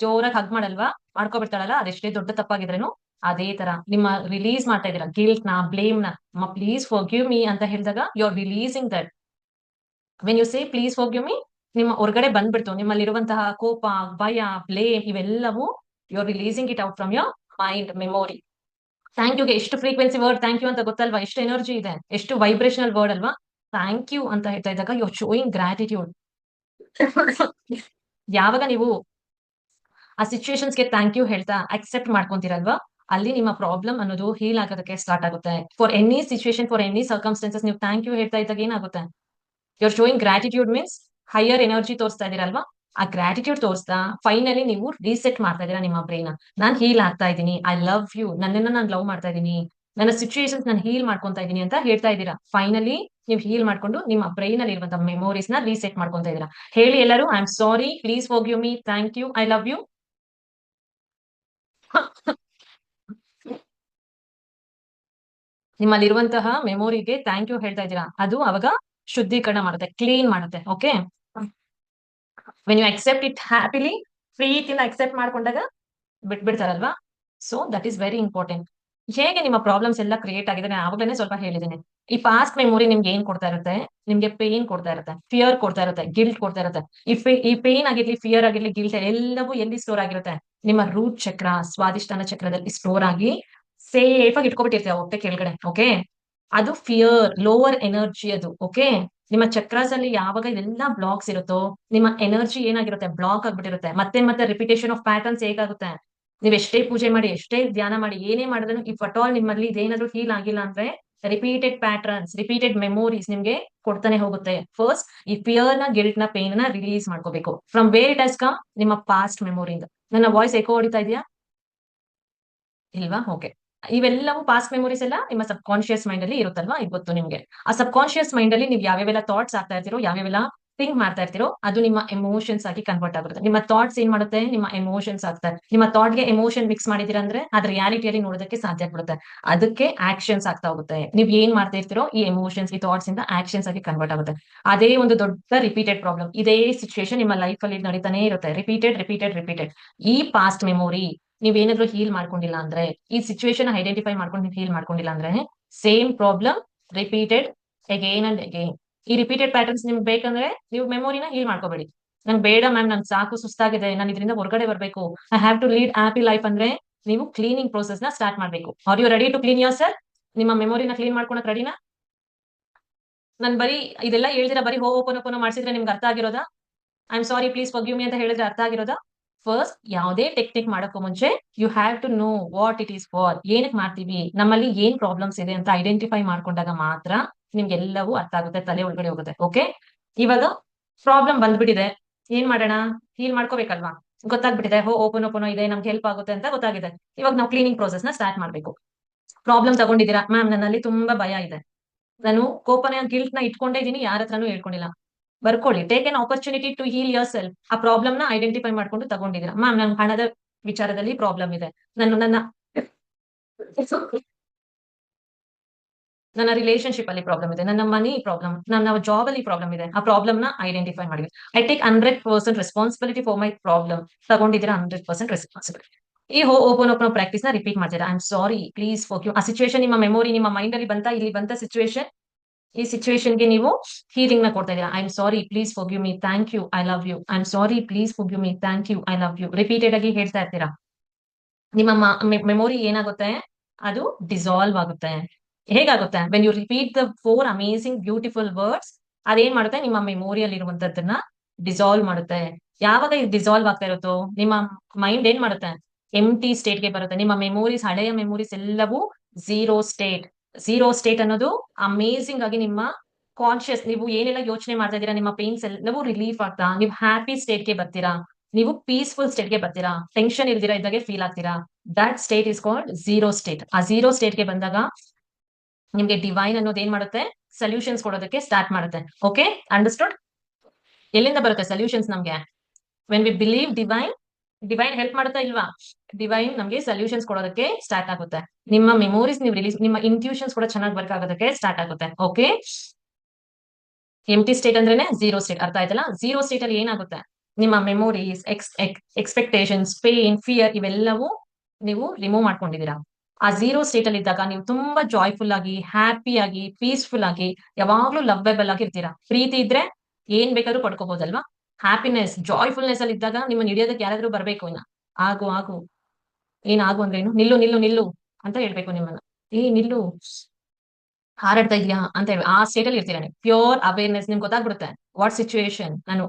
ಜೋರಾಗಿ ಹಗ್ ಮಾಡಲ್ವಾ? ಮಾಡ್ಕೊಬಿಡ್ತಾಳಲ್ಲ, ಅದೆಷ್ಟೇ ದೊಡ್ಡ ತಪ್ಪಾಗಿದ್ರೇನು ಅದೇ ತರ. ನಿಮ್ಮ ರಿಲೀಸ್ ಮಾಡ್ತಾ ಇದೀರಾ ಗಿಲ್ಟ್ನ ಬ್ಲೇಮ್ನ. ಅಮ್ಮ ಪ್ಲೀಸ್ ಫಾರ್ ಗಿವ್ ಮೀ ಅಂತ ಹೇಳಿದಾಗ you are releasing that when you say please forgive me ನಿಮ್ಮ ಹೊರಗಡೆ ಬಂದ್ಬಿಡ್ತು. ನಿಮ್ಮಲ್ಲಿರುವಂತಹ ಕೋಪ, ಭಯ ಬ್ಲೇಮ್ ಇವೆಲ್ಲವೂ you are releasing it out from your mind memory thank ಯುಗೆ ಎಷ್ಟು ಫ್ರೀಕ್ವೆನ್ಸಿ ವರ್ಡ್ ಥ್ಯಾಂಕ್ ಯು ಅಂತ ಗೊತ್ತಲ್ವಾ? ಎಷ್ಟು ಎನರ್ಜಿ ಇದೆ? ಎಷ್ಟು ವೈಬ್ರೇಷನಲ್ ವರ್ಡ್ ಅಲ್ವಾ? ಥ್ಯಾಂಕ್ ಯು ಅಂತ ಹೇಳ್ತಾ ಇದ್ದಾಗ ಯು ಆರ್ ಶೋಯಿಂಗ್ ಗ್ರಾಟಿಟ್ಯೂಡ್ ಯಾವಾಗ ನೀವು ಆ ಸಿಚುವೇಶನ್ಸ್ಗೆ ಥ್ಯಾಂಕ್ ಯು ಹೇಳ್ತಾ ಅಕ್ಸೆಪ್ಟ್ ಮಾಡ್ಕೊಂತೀರಲ್ವಾ? ಅಲ್ಲಿ ನಿಮ್ಮ ಪ್ರಾಬ್ಲಮ್ ಅನ್ನೋದು ಹೀಲ್ ಆಗೋದಕ್ಕೆ ಸ್ಟಾರ್ಟ್ ಆಗುತ್ತೆ. For any situation for any circumstances ನೀವು ಥ್ಯಾಂಕ್ ಯು ಹೇಳ್ತಾ ಇದ್ದಾಗ ಏನಾಗುತ್ತೆ? You are showing gratitude means higher energy ತೋರಿಸ್ತಾ ಇದೀರಲ್ವಾ? ಆ ಗ್ರಾಟಿಟ್ಯೂಡ್ ತೋರಿಸ್ತಾ ಫೈನಲಿ ನೀವು ರೀಸೆಟ್ ಮಾಡ್ತಾ ಇದೀರಾ ನಿಮ್ಮ ಬ್ರೈನ್ ನಾನು ಹೀಲ್ ಆಗ್ತಾ ಇದ್ದೀನಿ ಐ ಲವ್ ಯು ನನ್ನನ್ನ ನಾನು ಲವ್ ಮಾಡ್ತಾ ಇದ್ದೀನಿ ನನ್ನ ಸಿಚುಯೇಷನ್ಸ್ ನಾನು ಹೀಲ್ ಮಾಡ್ಕೊಂತಾ ಇದ್ದೀನಿ ಅಂತ ಹೇಳ್ತಾ ಇದ್ದೀರಾ ಫೈನಲಿ ನೀವು ಹೀಲ್ ಮಾಡ್ಕೊಂಡು ನಿಮ್ಮ ಬ್ರೈನ್ ಅಲ್ಲಿ ಇರುವಂತಹ ಮೆಮೊರೀಸ್ನ ರೀಸೆಟ್ ಮಾಡ್ಕೊತಾ ಇದೀರಾ. ಹೇಳಿ ಎಲ್ಲರೂ ಐ ಆಮ್ ಸಾರಿ ಪ್ಲೀಸ್ ಹೋಗ್ you me thank you I love you ನಿಮ್ಮಲ್ಲಿರುವಂತಹ ಮೆಮೊರಿಗೆ ಥ್ಯಾಂಕ್ ಯು ಹೇಳ್ತಾ ಇದ್ದೀರಾ ಅದು ಅವಾಗ ಶುದ್ಧೀಕರಣ ಮಾಡುತ್ತೆ ಕ್ಲೀನ್ ಮಾಡುತ್ತೆ okay when you accept it happily ಪ್ರೀತಿನ ಅಕ್ಸೆಪ್ಟ್ ಮಾಡ್ಕೊಂಡಾಗ ಬಿಟ್ಬಿಡ್ತಾರಲ್ವಾ? So that is very important ಹೇಗೆ ನಿಮ್ಮ ಪ್ರಾಬ್ಲಮ್ಸ್ ಎಲ್ಲ ಕ್ರಿಯೇಟ್ ಆಗಿದೆ? ನಾನು ಆವಾಗಲೇ ಸ್ವಲ್ಪ ಹೇಳಿದ್ದೀನಿ. ಈ ಪಾಸ್ಟ್ ಮೆಮೊರಿ ನಿಮ್ಗೆ ಏನ್ ಕೊಡ್ತಾ ಇರುತ್ತೆ? ನಿಮ್ಗೆ ಪೇನ್ ಕೊಡ್ತಾ ಇರುತ್ತೆ ಫಿಯರ್ ಕೊಡ್ತಾ ಇರುತ್ತೆ ಗಿಲ್ಟ್ ಕೊಡ್ತಾ ಇರುತ್ತೆ. ಈ ಈ ಪೇನ್ ಆಗಿರ್ಲಿ ಫಿಯರ್ ಆಗಿರ್ಲಿ ಗಿಲ್ಟ್ ಎಲ್ಲವೂ ಎಲ್ಲಿ ಸ್ಟೋರ್ ಆಗಿರುತ್ತೆ? ನಿಮ್ಮ ರೂಟ್ ಚಕ್ರ ಸ್ವಾದಿಷ್ಟಾನ ಚಕ್ರದಲ್ಲಿ ಸ್ಟೋರ್ ಆಗಿ ಸೇಫ್ ಆಗಿ ಇಟ್ಕೊಬಿಟ್ಟಿರ್ತೀವಿ ಹೊಟ್ಟೆ ಕೆಳಗಡೆ ಓಕೆ ಅದು ಫಿಯರ್ ಲೋವರ್ ಎನರ್ಜಿ ಅದು ಓಕೆ ನಿಮ್ಮ ಚಕ್ರಾಸ್ ಅಲ್ಲಿ ಯಾವಾಗ ಇದೆಲ್ಲ ಬ್ಲಾಕ್ಸ್ ಇರುತ್ತೋ, ನಿಮ್ಮ ಎನರ್ಜಿ ಏನಾಗಿರುತ್ತೆ? ಬ್ಲಾಕ್ ಆಗ್ಬಿಟ್ಟಿರುತ್ತೆ. ಮತ್ತೆ ಮತ್ತೆ ರಿಪಿಟೇಷನ್ ಆಫ್ ಪ್ಯಾಟರ್ನ್ಸ್ ಹೇಗಾಗುತ್ತೆ? ನೀವ್ ಎಷ್ಟೇ ಪೂಜೆ ಮಾಡಿ, ಎಷ್ಟೇ ಧ್ಯಾನ ಮಾಡಿ, ಏನೇ ಮಾಡಿದ್ರು ಇಫ್ ಅಟ್ ಆಲ್ ನಿಮ್ಮಲ್ಲಿ ಇದೇನಾದ್ರೂ ಹೀಲ್ ಆಗಿಲ್ಲ ಅಂದ್ರೆ ರಿಪೀಟೆಡ್ ಪ್ಯಾಟರ್ನ್ಸ್ ರಿಪೀಟೆಡ್ ಮೆಮೊರೀಸ್ ನಿಮ್ಗೆ ಕೊಡ್ತಾನೆ ಹೋಗುತ್ತೆ. ಫಸ್ಟ್ ಈ ಫಿಯರ್ನ ಗಿಲ್ಟ್ನ ಪೇನ್ನ ರಿಲೀಸ್ ಮಾಡ್ಕೋಬೇಕು. From where it has come ನಿಮ್ಮ ಪಾಸ್ಟ್ ಮೆಮೊರಿಯಿಂದ ನನ್ನ ವಾಯ್ಸ್ ಎಕೋ ಹೊಡಿತಾ ಇದೆಯಾ? ಇಲ್ವಾ? ಓಕೆ ಇವೆಲ್ಲವೂ ಪಾಸ್ಟ್ ಮೆಮೊರೀಸ್ ಎಲ್ಲ ನಿಮ್ಮ ಸಬ್ ಕಾನ್ಶಿಯಸ್ ಮೈಂಡ್ ಅಲ್ಲಿ ಇರುತ್ತಲ್ವಾ? ಇದು ಗೊತ್ತು ನಿಮ್ಗೆ. ಆ ಸಬ್ ಕಾನ್ಶಿಯಸ್ ಮೈಂಡ್ ಅಲ್ಲಿ ನೀವು ಯಾವ್ಯಾವೆಲ್ಲ ಥಾಟ್ಸ್ ಆಗ್ತಾ ಇರ್ತೀರೋ, ಯಾವ್ಯಾವೆಲ್ಲ ಥಿಂಕ್ ಮಾಡ್ತಾ ಇರ್ತೀರೋ, ಅದು ನಿಮ್ಮ ಎಮೋಷನ್ಸ್ ಆಗಿ ಕನ್ವರ್ಟ್ ಆಗುತ್ತೆ ನಿಮ್ಮ ಥಾಟ್ಸ್ ಏನ್ ಮಾಡುತ್ತೆ? ನಿಮ್ಮ ಎಮೋಷನ್ಸ್ ಆಗ್ತಾರೆ ನಿಮ್ಮ ಥಾಟ್ಗೆ ಎಮೋಷನ್ ಮಿಕ್ಸ್ ಮಾಡಿದಿರ ಅಂದ್ರೆ ಅದ್ರ ರಿಯಾಲಿಟಿಯಲ್ಲಿ ನೋಡೋದಕ್ಕೆ ಸಾಧ್ಯ ಆಗ್ಬಿಡುತ್ತೆ. ಅದಕ್ಕೆ ಆಕ್ಷನ್ಸ್ ಆಗ್ತಾ ಹೋಗುತ್ತೆ. ನೀವು ಏನ್ ಮಾಡ್ತಾ ಇರ್ತೀರೋ ಈ ಎಮೋಷನ್ಸ್ ಈ ಥಾಟ್ಸ್ ಇಂದ ಆಕ್ಷನ್ಸ್ ಆಗಿ ಕನ್ವರ್ಟ್ ಆಗುತ್ತೆ. ಅದೇ ಒಂದು ದೊಡ್ಡ ರಿಪೀಟೆಡ್ ಪ್ರಾಬ್ಲಮ್ ಇದೇ ಸಿಚುವೇಶನ್ ನಿಮ್ಮ ಲೈಫ್ ಅಲ್ಲಿ ನಡೀತಾನೆ ಇರುತ್ತೆ. ರಿಪೀಟೆಡ್ ರಿಪೀಟೆಡ್ ರಿಪೀಟೆಡ್ ಈ ಪಾಸ್ಟ್ ಮೆಮೊರಿ ನೀವೇನಾದ್ರೂ ಹೀಲ್ ಮಾಡ್ಕೊಂಡಿಲ್ಲ ಅಂದ್ರೆ, ಈ ಸಿಚುವೇಶನ್ ಐಡೆಂಟಿಫೈ ಮಾಡ್ಕೊಂಡು ಹೀಲ್ ಮಾಡ್ಕೊಂಡಿಲ್ಲ ಅಂದ್ರೆ same problem repeated again and again ಈ ರಿಪೀಟೆಡ್ ಪ್ಯಾಟರ್ನ್ಸ್ ನಿಮ್ಗೆ ಬೇಕಂದ್ರೆ, ನೀವು ಮೆಮೊರಿನ ಹೀಲ್ ಮಾಡ್ಕೋಬೇಡಿ. ನಂಗೆ ಬೇಡ ಮ್ಯಾಮ್ ನನ್ ಸಾಕು, ಸುಸ್ತಾಗಿದೆ, ನಾನು ಇದರಿಂದ ಹೊರಗಡೆ ಬರಬೇಕು. I have to lead happy life ಅಂದ್ರೆ, ನೀವು ಕ್ಲೀನಿಂಗ್ ಪ್ರೋಸೆಸ್ನ ಸ್ಟಾರ್ಟ್ ಮಾಡಬೇಕು. Are you ready to clean your sir ನಿಮ್ಮ ಮೆಮೊರಿನ ಕ್ಲೀನ್ ಮಾಡ್ಕೊಳಕ್ ರೆಡಿನಾ ನನ್ ಬರೀ ಇದೆಲ್ಲ ಹೇಳಿದ್ರೆ ಬರೀ ಹೋ ಓಪನ್ ಓಪನ್ ಮಾಡಿಸಿದ್ರೆ ನಿಮ್ಗೆ ಅರ್ಥ ಆಗಿರೋದಾ? I am sorry please forgive me ಅಂತ ಹೇಳಿದ್ರೆ ಅರ್ಥ ಆಗಿರೋದಾ? ಫಸ್ಟ್ ಯಾವುದೇ ಟೆಕ್ನಿಕ್ ಮಾಡಕ್ಕೂ ಮುಂಚೆ you have to know what it is for ಏನಕ್ಕೆ ಮಾಡ್ತೀವಿ? ನಮ್ಮಲ್ಲಿ ಏನ್ ಪ್ರಾಬ್ಲಮ್ಸ್ ಇದೆ ಅಂತ ಐಡೆಂಟಿಫೈ ಮಾಡ್ಕೊಂಡಾಗ ಮಾತ್ರ ನಿಮ್ಗೆಲ್ಲವೂ ಅರ್ಥ ಆಗುತ್ತೆ, ತಲೆ ಒಳಗಡೆ ಹೋಗುತ್ತೆ ಓಕೆ ಇವಾಗ ಪ್ರಾಬ್ಲಮ್ ಬಂದ್ಬಿಟ್ಟಿದೆ. ಏನ್ ಮಾಡೋಣ? ಹೀಲ್ ಮಾಡ್ಕೋಬೇಕಲ್ವಾ? ಗೊತ್ತಾಗ್ಬಿಟ್ಟಿದೆ. ಹೋ ಓಪನ್ ಓಪನ್ ಇದೆ, ನಮ್ಗೆ ಹೆಲ್ಪ್ ಆಗುತ್ತೆ ಅಂತ ಗೊತ್ತಾಗಿದೆ. ಇವಾಗ ನಾವು ಕ್ಲೀನಿಂಗ್ ಪ್ರೋಸೆಸ್ನ ಸ್ಟಾರ್ಟ್ ಮಾಡ್ಬೇಕು. ಪ್ರಾಬ್ಲಮ್ ತಗೊಂಡಿದ್ದೀರಾ? ಮ್ಯಾಮ್ ನನ್ನಲ್ಲಿ ತುಂಬಾ ಭಯ ಇದೆ. ನಾನು ಕೋಪನ ಗಿಲ್ಟ್ನ ಇಟ್ಕೊಂಡೇ ಇದೀನಿ, ಯಾರ ಹತ್ರನೂ ಹೇಳ್ಕೊಂಡಿಲ್ಲ. ಬರ್ಕೊಳ್ಳಿ. Take an opportunity to heal yourself ಆ ಪ್ರಾಬ್ಲಮ್ನ ಐಡೆಂಟಿಫೈ ಮಾಡ್ಕೊಂಡು ತಗೊಂಡಿದ್ದೀರಾ. ಮ್ಯಾಮ್ ನನ್ ಹಣದ ವಿಚಾರದಲ್ಲಿ ಪ್ರಾಬ್ಲಮ್ ಇದೆ. ನನ್ನ ನನ್ನ ನನ್ನ ರಿಲೇಶನ್ಶಿಪ್ ಅಲ್ಲಿ ಪ್ರಾಬ್ಲಮ್ ಇದೆ. ನನ್ನ ಮನಿ ಪ್ರಾಬ್ಲಮ್ ನನ್ನ ಜಾಬ್ ಅಲ್ಲಿ ಪ್ರಾಬ್ಲಮ್ ಇದೆ. ಆ ಪ್ರಾಬ್ಲಮ್ನ ಐಡೆಂಟಿಫೈ ಮಾಡಿ I take hundred percent responsibility for my problem ತಗೊಂಡಿದ್ದೀರಾ hundred percent responsibility ಈ ಹೋ ಓಪನ್ ಓಪನ್ ಪ್ರಾಕ್ಟೀಸ್ನ ರಿಪೀಟ್ ಮಾಡ್ತೀರಾ. I am sorry please forgive ಆ ಸಿಚುವೇಶನ್ ನಿಮ್ಮ ಮೆಮೊರಿ ನಿಮ್ಮ ಮೈಂಡ್ ಅಲ್ಲಿ ಬಂತ, ಇಲ್ಲಿ ಬಂತ ಸಿಚುವೇಶನ್ ಈ ಸಿಚುವೇಶನ್ಗೆ ನೀವು ಹೀಲಿಂಗ್ನ ಕೊಡ್ತಾ ಇದೀರಾ I am sorry please forgive me thank you I love you I sorry please forgive me thank you I love you repeated ಆಗಿ ಹೇಳ್ತಾ ಇರ್ತೀರಾ? ನಿಮ್ಮ ಮೆಮೊರಿ ಏನಾಗುತ್ತೆ? ಅದು ಡಿಸಾಲ್ವ್ ಆಗುತ್ತೆ. ಹೇಗಾಗುತ್ತೆ? When you repeat the four amazing beautiful words ಅದೇನ್ ಮಾಡುತ್ತೆ? ನಿಮ್ಮ ಮೆಮೊರಿಯಲ್ಲಿ ಇರುವಂತದ್ದನ್ನ ಡಿಸಾಲ್ವ್ ಮಾಡುತ್ತೆ. ಯಾವಾಗ ಇದು ಡಿಸಾಲ್ವ್ ಆಗ್ತಾ ಇರುತ್ತೋ, ನಿಮ್ಮ ಮೈಂಡ್ ಏನ್ ಮಾಡುತ್ತೆ? ಎಂಟಿ ಸ್ಟೇಟ್ಗೆ ಬರುತ್ತೆ. ನಿಮ್ಮ ಮೆಮೊರೀಸ್ ಹಳೆಯ ಮೆಮೊರೀಸ್ ಎಲ್ಲವೂ ಝೀರೋ ಸ್ಟೇಟ್ ಝೀರೋ ಸ್ಟೇಟ್ ಅನ್ನೋದು ಅಮೇಸಿಂಗ್ ಆಗಿ ನಿಮ್ಮ ಕಾನ್ಶಿಯಸ್ ನೀವು ಏನೆಲ್ಲ ಯೋಚನೆ ಮಾಡ್ತಾ ಇದ್ದೀರಾ, ನಿಮ್ಮ ಪೇನ್ಸ್ ಎಲ್ಲವೂ ರಿಲೀಫ್ ಆಗ್ತಾ, ನೀವು ಹ್ಯಾಪಿ ಸ್ಟೇಟ್ಗೆ ಬರ್ತೀರಾ, ನೀವು ಪೀಸ್ಫುಲ್ ಸ್ಟೇಟ್ಗೆ ಬರ್ತೀರಾ ಟೆನ್ಷನ್ ಇಲ್ದಿರಾ ಇದ್ದಾಗೆ ಫೀಲ್ ಆಗ್ತೀರಾ that state is called zero state ಆ ಝೀರೋ ಸ್ಟೇಟ್ಗೆ ಬಂದಾಗ ನಿಮ್ಗೆ ಡಿವೈನ್ ಅನ್ನೋದು ಏನ್ ಮಾಡುತ್ತೆ? ಸೊಲ್ಯೂಷನ್ಸ್ ಕೊಡೋದಕ್ಕೆ ಸ್ಟಾರ್ಟ್ ಮಾಡುತ್ತೆ. ಓಕೆ ಅಂಡರ್ಸ್ಟುಡ್ ಎಲ್ಲಿಂದ ಬರುತ್ತೆ ಸೊಲ್ಯೂಷನ್ಸ್ ನಮ್ಗೆ? When we believe divine divine help ಮಾಡುತ್ತಾ ಇಲ್ವಾ? ಡಿವೈನ್ ನಮ್ಗೆ ಸೊಲ್ಯೂಷನ್ಸ್ ಕೊಡೋದಕ್ಕೆ ಸ್ಟಾರ್ಟ್ ಆಗುತ್ತೆ. ನಿಮ್ಮ ಮೆಮೊರೀಸ್ ನೀವು ರಿಲೀಸ್ ನಿಮ್ಮ ಇಂಟ್ಯೂಷನ್ಸ್ ಕೂಡ ಚೆನ್ನಾಗಿ ವರ್ಕ್ ಆಗೋದಕ್ಕೆ ಸ್ಟಾರ್ಟ್ ಆಗುತ್ತೆ. ಓಕೆ ಎಂಟಿ ಸ್ಟೇಟ್ ಅಂದ್ರೇನೆ ಜೀರೋ ಸ್ಟೇಟ್ ಅರ್ಥ ಆಯ್ತಲ್ಲ? ಜೀರೋ ಸ್ಟೇಟ್ ಅಲ್ಲಿ ಏನಾಗುತ್ತೆ? ನಿಮ್ಮ memories X expectations pain fear ಇವೆಲ್ಲವೂ ನೀವು ರಿಮೂವ್ ಮಾಡ್ಕೊಂಡಿದ್ದೀರಾ. ಆ ಜೀರೋ ಸ್ಟೇಟ್ ಅಲ್ಲಿ ಇದ್ದಾಗ ನೀವು ತುಂಬಾ ಜಾಯ್ಫುಲ್ ಆಗಿ ಹ್ಯಾಪಿ ಆಗಿ ಪೀಸ್ಫುಲ್ ಆಗಿ, ಯಾವಾಗ್ಲೂ ಆಗಿ ಇರ್ತೀರಾ ಪ್ರೀತಿ ಇದ್ರೆ ಏನ್ ಬೇಕಾದ್ರೂ ಪಡ್ಕೋಬಹುದಲ್ವಾ ಹ್ಯಾಪಿನೆಸ್ ಜಾಯ್ಫುಲ್ನೆಸ್ ಅಲ್ಲಿ ಇದ್ದಾಗ ನಿಮ್ಮನ್ನ ಹಿಡಿಯೋದಕ್ಕೆ ಯಾರಾದ್ರೂ ಬರ್ಬೇಕು ಇನ್ನ. ಆಗು ಆಗು. ಏನ್ ಆಗು ಅಂದ್ರೆ ಏನು? ನಿಲ್ಲು ನಿಲ್ಲು ನಿಲ್ಲು ಅಂತ ಹೇಳ್ಬೇಕು ನಿಮ್ಮನ್ನ. ಏ, ನಿಲ್ಲು. ಹಾರಾಡ್ತಾ ಇದೀಯಾ ಅಂತ ಹೇಳಿ ಆ ಸ್ಟೇಟ್ ಅಲ್ಲಿ ಇರ್ತೀರಾ ಪ್ಯೂರ್ ಅವೇರ್ನೆಸ್ ನಿಮ್ಗೆ ಗೊತ್ತಾಗ್ಬಿಡುತ್ತೆ. ವಾಟ್ ಸಿಚುವೇಶನ್ ನಾನು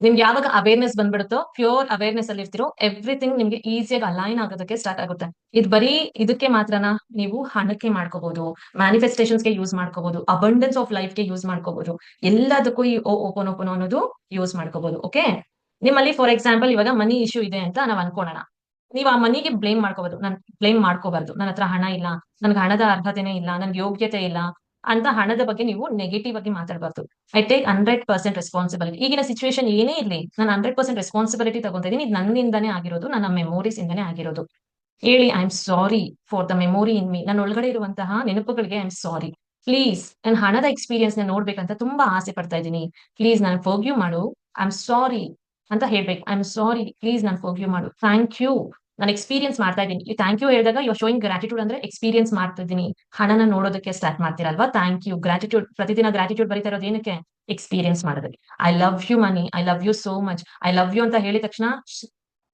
ನಿಮ್ಗೆ ಯಾವಾಗ ಅವೇರ್ನೆಸ್ ಬಂದ್ಬಿಡುತ್ತೋ ಪ್ಯೂರ್ ಅವೇರ್ನೆಸ್ ಅಲ್ಲಿ ಇರ್ತಿರೋ ಎವ್ರಿಥಿಂಗ್ ನಿಮ್ಗೆ ಈಸಿಯಾಗಿ ಅಲೈನ್ ಆಗೋದಕ್ಕೆ ಸ್ಟಾರ್ಟ್ ಆಗುತ್ತೆ. ಇದು ಬರೀ ಇದಕ್ಕೆ ಮಾತ್ರನಾ ನೀವು ಹಣಕ್ಕೆ ಮಾಡ್ಕೋಬಹುದು ಮ್ಯಾನಿಫೆಸ್ಟೇಷನ್ಸ್ಗೆ ಯೂಸ್ ಮಾಡ್ಕೋಬಹುದು ಅಬಂಡೆನ್ಸ್ ಆಫ್ ಲೈಫ್ಗೆ ಯೂಸ್ ಮಾಡ್ಕೋಬಹುದು ಎಲ್ಲದಕ್ಕೂ ಈ ಓಪನ್ ಓಪನ್ ಅನ್ನೋದು ಯೂಸ್ ಮಾಡ್ಕೋಬಹುದು ಓಕೆ ನಿಮ್ಮಲ್ಲಿ ಫಾರ್ ಎಕ್ಸಾಂಪಲ್ ಇವಾಗ ಮನಿ ಇಶ್ಯೂ ಇದೆ ಅಂತ ನಾವು ಅನ್ಕೊಳ್ಳೋಣ ನೀವು ಆ ಮನಿಗೆ ಬ್ಲೇಮ್ ಮಾಡ್ಕೋಬಹುದು ನನ್ ಬ್ಲೇಮ್ ಮಾಡ್ಕೋಬಾರ್ದು. ನನ್ನ ಹತ್ರ ಹಣ ಇಲ್ಲ, ನನ್ಗೆ ಹಣದ ಅರ್ಹತೆನೇ ಇಲ್ಲ, ನನ್ಗೆ ಯೋಗ್ಯತೆ ಇಲ್ಲ ಅಂತ ಹಣದ ಬಗ್ಗೆ ನೀವು ನೆಗೆಟಿವ್ ಆಗಿ ಮಾತಾಡಬಾರ್ದು. I take hundred percent responsibility ಈಗಿನ ಸಿಚುವೇಶನ್ ಏನೇ ಇರಲಿ, ನಾನು ಹಂಡ್ರೆಡ್ ಪರ್ಸೆಂಟ್ ರೆಸ್ಪಾನ್ಸಿಬಿಲಿಟಿ ತಗೊಂತ ಇದೀನಿ ಇದು ನನ್ನಿಂದಾನೇ ಆಗಿರೋದು, ನನ್ನ ಮೆಮೊರೀಸ್ ಇಂದಾನೇ ಆಗಿರೋದು. ಹೇಳಿ I am sorry for the memory in me ನನ್ನ ಒಳಗಡೆ ಇರುವಂತಹ ನೆನಪುಗಳಿಗೆ ಐ ಆಮ್ ಸಾರಿ ಪ್ಲೀಸ್ ನನ್ನ ಹಣದ ಎಕ್ಸ್ಪೀರಿಯನ್ಸ್ನ ನೋಡ್ಬೇಕಂತ ತುಂಬಾ ಆಸೆ ಪಡ್ತಾ ಇದ್ದೀನಿ. ಪ್ಲೀಸ್ ನಾನು ಫೋಗ್ಯೂ ಮಾಡು. ಐ ಆಮ್ ಸಾರಿ ಅಂತ ಹೇಳ್ಬೇಕು. ಐ ಆಮ್ ಸಾರಿ ಪ್ಲೀಸ್ ನಾನು ಫೋಗ್ಯೂ ಮಾಡು. ಥ್ಯಾಂಕ್ ಯು ನಾನು ಎಕ್ಸ್ಪೀರಿಯನ್ಸ್ ಮಾಡ್ತಾ ಇದ್ದೀನಿ. ಥ್ಯಾಂಕ್ ಯು ಹೇಳಿದಾಗ ಯು ಶೋಯಿಂಗ್ ಗ್ರಾಟಿಟ್ಯೂಡ್ ಅಂದ್ರೆ ಎಕ್ಸ್ಪೀರಿಯನ್ಸ್ ಮಾಡ್ತಾ ಇದ್ದೀನಿ. ಹಣನ ನೋಡೋದಕ್ಕೆ ಸ್ಟಾರ್ಟ್ ಮಾಡ್ತೀರಲ್ವಾ? ಥ್ಯಾಂಕ್ ಯು ಗ್ರಾಟಿಟ್ಯೂಡ್ ಪ್ರತಿದಿನ ಗ್ರಾಟಿಟ್ಯೂಡ್ ಬರೀತಾ ಇರೋದು ಏನಕ್ಕೆ? ಎಕ್ಸ್ಪೀರಿಯನ್ಸ್ ಮಾಡೋದಕ್ಕೆ. I love you money I love you so much I love you ಅಂತ ಹೇಳಿದ ತಕ್ಷಣ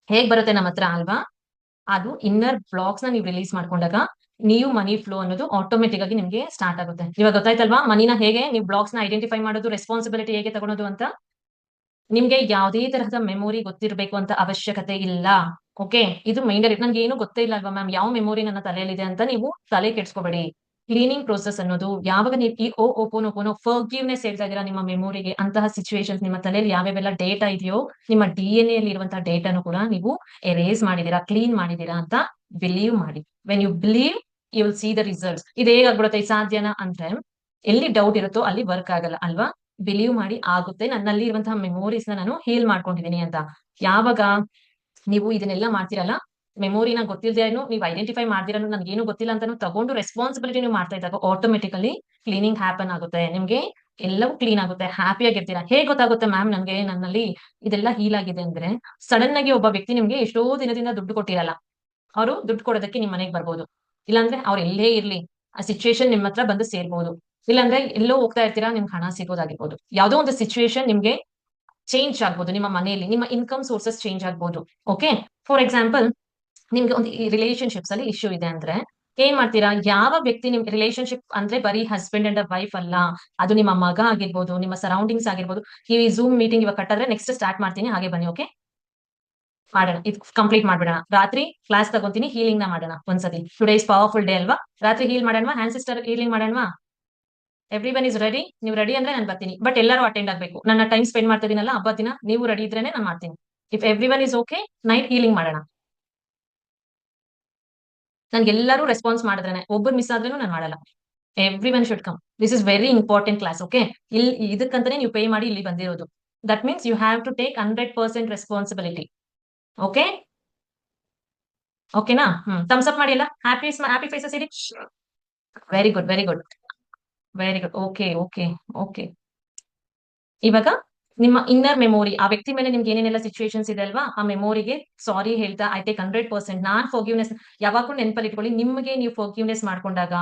ಹೇಗ್ ಬರುತ್ತೆ ನಮ್ಮ ಹತ್ರ ಅಲ್ವಾ? ಅದು ಇನ್ನರ್ ಬ್ಲಾಕ್ಸ್ನ ನೀವು ರಿಲೀಸ್ ಮಾಡ್ಕೊಂಡಾಗ ನೀವು ಮನಿ ಫ್ಲೋ ಅನ್ನೋದು ಆಟೋಮೆಟಿಕ್ ಆಗಿ ನಿಮ್ಗೆ ಸ್ಟಾರ್ಟ್ ಆಗುತ್ತೆ. ಇವಾಗ ಗೊತ್ತಾಯ್ತಲ್ವಾ? ಮನಿನ ಹೇಗೆ? ನೀವು ಬ್ಲಾಕ್ಸ್ನ ಐಡೆಂಟಿಫೈ ಮಾಡೋದು ರೆಸ್ಪಾನ್ಸಿಬಿಲಿಟಿ ಹೇಗೆ ತಗೊಳೋದು ಅಂತ? ನಿಮ್ಗೆ ಯಾವುದೇ ತರಹದ ಮೆಮೊರಿ ಗೊತ್ತಿರಬೇಕು ಅಂತ ಅವಶ್ಯಕತೆ ಇಲ್ಲ. ಓಕೆ ಇದು ಮೈಂಡ್ ನನ್ಗೆ ಏನು ಗೊತ್ತೇ ಇಲ್ಲ ಅಲ್ವಾ ಮ್ಯಾಮ್ ಯಾವ ಮೆಮೊರಿ ನನ್ನ ತಲೆಯಲ್ಲಿದೆ ಅಂತ ನೀವು ತಲೆ ಕೆಡ್ಸ್ಕೊಬೇಡಿ. ಕ್ಲೀನಿಂಗ್ ಪ್ರೋಸೆಸ್ ಅನ್ನೋದು ಯಾವಾಗ ನೀವು ಈ ಓ ಓಪೋನ್ ಓಪೋನೋ ಫರ್ಗಿವ್ನೆಸ್ ಹೇಳ್ತಾ ಇದೀರಾ ನಿಮ್ಮ ಮೆಮೊರಿಗೆ ಅಂತಹ ಸಿಚುವೇಶನ್ಸ್ ನಿಮ್ಮ ತಲೆಯಲ್ಲಿ ಯಾವ್ಯಾವೆಲ್ಲ ಡೇಟಾ ಇದೆಯೋ, ನಿಮ್ಮ ಡಿ ಎನ್ ಎಲ್ಲಿ ಇರುವಂತಹ ಡೇಟಾನು ಕೂಡ ನೀವು ಎರೇಸ್ ಮಾಡಿದೀರಾ ಕ್ಲೀನ್ ಮಾಡಿದೀರಾ ಅಂತ ಬಿಲೀವ್ ಮಾಡಿ. When you believe you will see the results ಇದು ಹೇಗಾಗ್ಬಿಡುತ್ತೆ ಸಾಧ್ಯನಾ ಅಂದ್ರೆ ಎಲ್ಲಿ ಡೌಟ್ ಇರುತ್ತೋ ಅಲ್ಲಿ ವರ್ಕ್ ಆಗಲ್ಲ ಅಲ್ವಾ? ಬಿಲೀವ್ ಮಾಡಿ ಆಗುತ್ತೆ. ನನ್ನಲ್ಲಿ ಇರುವಂತಹ ಮೆಮೊರೀಸ್ ನಾನು ಹೀಲ್ ಮಾಡ್ಕೊಂಡಿದ್ದೀನಿ ಅಂತ. ಯಾವಾಗ? ನೀವು ಇದನ್ನೆಲ್ಲ ಮಾಡ್ತಿರಲ್ಲ? ಮೆಮೊರಿನ ಗೊತ್ತಿಲ್ಲದೇನು ನೀವು ಐಡೆಂಟಿಫೈ ಮಾಡ್ದಿರ ನನ್ಗೆ ಏನು ಗೊತ್ತಿಲ್ಲ ಅಂತಾನು ತಗೊಂಡು ರೆಸ್ಪಾನ್ಸಿಬಿಲಿಟಿ ನೀವು ಮಾಡ್ತಾ ಇದ್ದಾಗ ಆಟೋಮೆಟಿಕಲಿ ಕ್ಲೀನಿಂಗ್ ಹ್ಯಾಪನ್ ಆಗುತ್ತೆ. ನಿಮ್ಗೆ ಎಲ್ಲವೂ ಕ್ಲೀನ್ ಆಗುತ್ತೆ. ಹ್ಯಾಪಿ ಆಗಿರ್ತೀರಾ. ಹೇಗ್ ಗೊತ್ತಾಗುತ್ತೆ ಮ್ಯಾಮ್ ನನಗೆ ನನ್ನಲ್ಲಿ ಇದೆಲ್ಲ ಹೀಲ್ ಆಗಿದೆ ಅಂದ್ರೆ ಸಡನ್ ಆಗಿ ಒಬ್ಬ ವ್ಯಕ್ತಿ ನಿಮ್ಗೆ ಎಷ್ಟೋ ದಿನದಿಂದ ದುಡ್ಡು ಕೊಟ್ಟಿರಲ್ಲ. ಅವರು ದುಡ್ಡು ಕೊಡೋದಕ್ಕೆ ನಿಮ್ ಮನೆಗೆ ಬರ್ಬೋದು. ಇಲ್ಲಾಂದ್ರೆ ಅವ್ರು ಎಲ್ಲೇ ಇರ್ಲಿ. ಆ ಸಿಚುವೇಶನ್ ನಿಮ್ಮ ಹತ್ರ ಬಂದು ಸೇರ್ಬೋದು. ಇಲ್ಲಾಂದ್ರೆ ಎಲ್ಲೋ ಹೋಗ್ತಾ ಇರ್ತೀರಾ, ನಿಮ್ಗೆ ಹಣ ಸಿಗೋದಾಗಿರ್ಬೋದು. ಯಾವುದೋ ಒಂದು ಸಿಚುವೇಶನ್ ನಿಮ್ಗೆ ಚೇಂಜ್ ಆಗ್ಬೋದು, ನಿಮ್ಮ ಮನೆಯಲ್ಲಿ, ನಿಮ್ಮ ಇನ್ಕಮ್ ಸೋರ್ಸಸ್ ಚೇಂಜ್ ಆಗ್ಬೋದು ಓಕೆ ಫಾರ್ ಎಕ್ಸಾಂಪಲ್ ನಿಮ್ಗೆ ಒಂದು ರಿಲೇಶನ್ಶಿಪ್ಸ್ ಅಲ್ಲಿ ಇಶ್ಯೂ ಇದೆ ಅಂದ್ರೆ, ಏನ್ ಮಾಡ್ತೀರಾ? ಯಾವ ವ್ಯಕ್ತಿ ನಿಮ್ ರಿಲೇಶನ್ಶಿಪ್ ಅಂದ್ರೆ ಬರೀ ಹಸ್ಬೆಂಡ್ ಅಂಡ್ ವೈಫ್ ಅಲ್ಲ, ಅದು ನಿಮ್ಮ ಮಗ ಆಗಿರ್ಬೋದು, ನಿಮ್ಮ ಸರೌಂಡಿಂಗ್ಸ್ ಆಗಿರ್ಬೋದು, ಈ ಝೂಮ್ ಮೀಟಿಂಗ್ ಇವಾಗ ಕಟ್ಟಿದ್ರೆ ನೆಕ್ಸ್ಟ್ ಸ್ಟಾರ್ಟ್ ಮಾಡ್ತೀನಿ, ಹಾಗೆ ಬನ್ನಿ ಓಕೆ ಮಾಡೋಣ, ಇದು ಕಂಪ್ಲೀಟ್ ಮಾಡ್ಬಿಡೋಣ. ರಾತ್ರಿ ಕ್ಲಾಸ್ ತಗೊಂತೀನಿ ಹೀಲಿಂಗ್ನ ಮಾಡೋಣ ಒಂದ್ಸತಿ. ಟುಡೇ ಇಸ್ ಪವರ್ಫುಲ್ ಡೇ ಅಲ್ವಾ? ರಾತ್ರಿ ಹೀಲ್ ಮಾಡೋಣ ಹ್ಯಾಂಡ್ ಸಿಸ್ಟರ್ ಹೀಲಿಂಗ್ ಮಾಡೋಣ ಎವ್ರಿ ಒನ್ ಇಸ್ ರೆಡಿ ನೀವು ರೆಡಿ ಅಂದ್ರೆ ನಾನು ಬರ್ತೀನಿ. ಬಟ್ ಎಲ್ಲರೂ ಅಟೆಂಡ್ ಆಗಬೇಕು. ನನ್ನ ಟೈಮ್ ಸ್ಪೆಂಡ್ ಮಾಡ್ತಾ ಇದೀನಲ್ಲ ಹಬ್ಬ ದಿನ ನೀವು ರೆಡಿ ಇದ್ರೇನೆ ನಾನು ಮಾಡ್ತೀನಿ. If everyone is okay night healing ಮಾಡೋಣ. ನನ್ಗೆ ಎಲ್ಲರೂ ರೆಸ್ಪಾನ್ಸ್ ಮಾಡಿದ್ರೆ ಒಬ್ಬರು ಮಿಸ್ ಆದ್ರೂ ನಾನು ಮಾಡಲ್ಲ. Everyone should come this is very important class okay ಇಲ್ಲಿ ಇದಕ್ಕಂತಾನೆ ನೀವು ಪೇ ಮಾಡಿ ಇಲ್ಲಿ ಬಂದಿರೋದು. That means you have to take hundred percent responsibility okay ಓಕೆನಾ ಹ್ಮ್. ಥಮ್ಸ್ ಅಪ್ ಮಾಡಿ ಅಲ್ಲ ಹ್ಯಾಪಿ ಹ್ಯಾಪಿ ಫೇಸಸ್ ಇರಿ very good very good very good okay okay okay ಇವಾಗ ನಿಮ್ಮ ಇನ್ನರ್ ಮೆಮೊರಿ ಆ ವ್ಯಕ್ತಿ ಮೇಲೆ ನಿಮ್ಗೆ ಏನೇನೆಲ್ಲ ಸಿಚುವೇಶನ್ಸ್ ಇದೆ ಅಲ್ವಾ? ಆ ಮೆಮೊರಿಗೆ ಸಾರಿ ಹೇಳ್ತಾ ಐ ಟೇಕ್ ಹಂಡ್ರೆಡ್ ಪರ್ಸೆಂಟ್ ನಾನ್ ಫೋಗ್ಯೂನೆಸ್ ಯಾವಾಗೂ ನೆನಪಲ್ಲಿ ಇಟ್ಕೊಳ್ಳಿ, ನಿಮ್ಗೆ ನೀವು ಫೋಗ್ಯೂನೆಸ್ ಮಾಡ್ಕೊಂಡಾಗ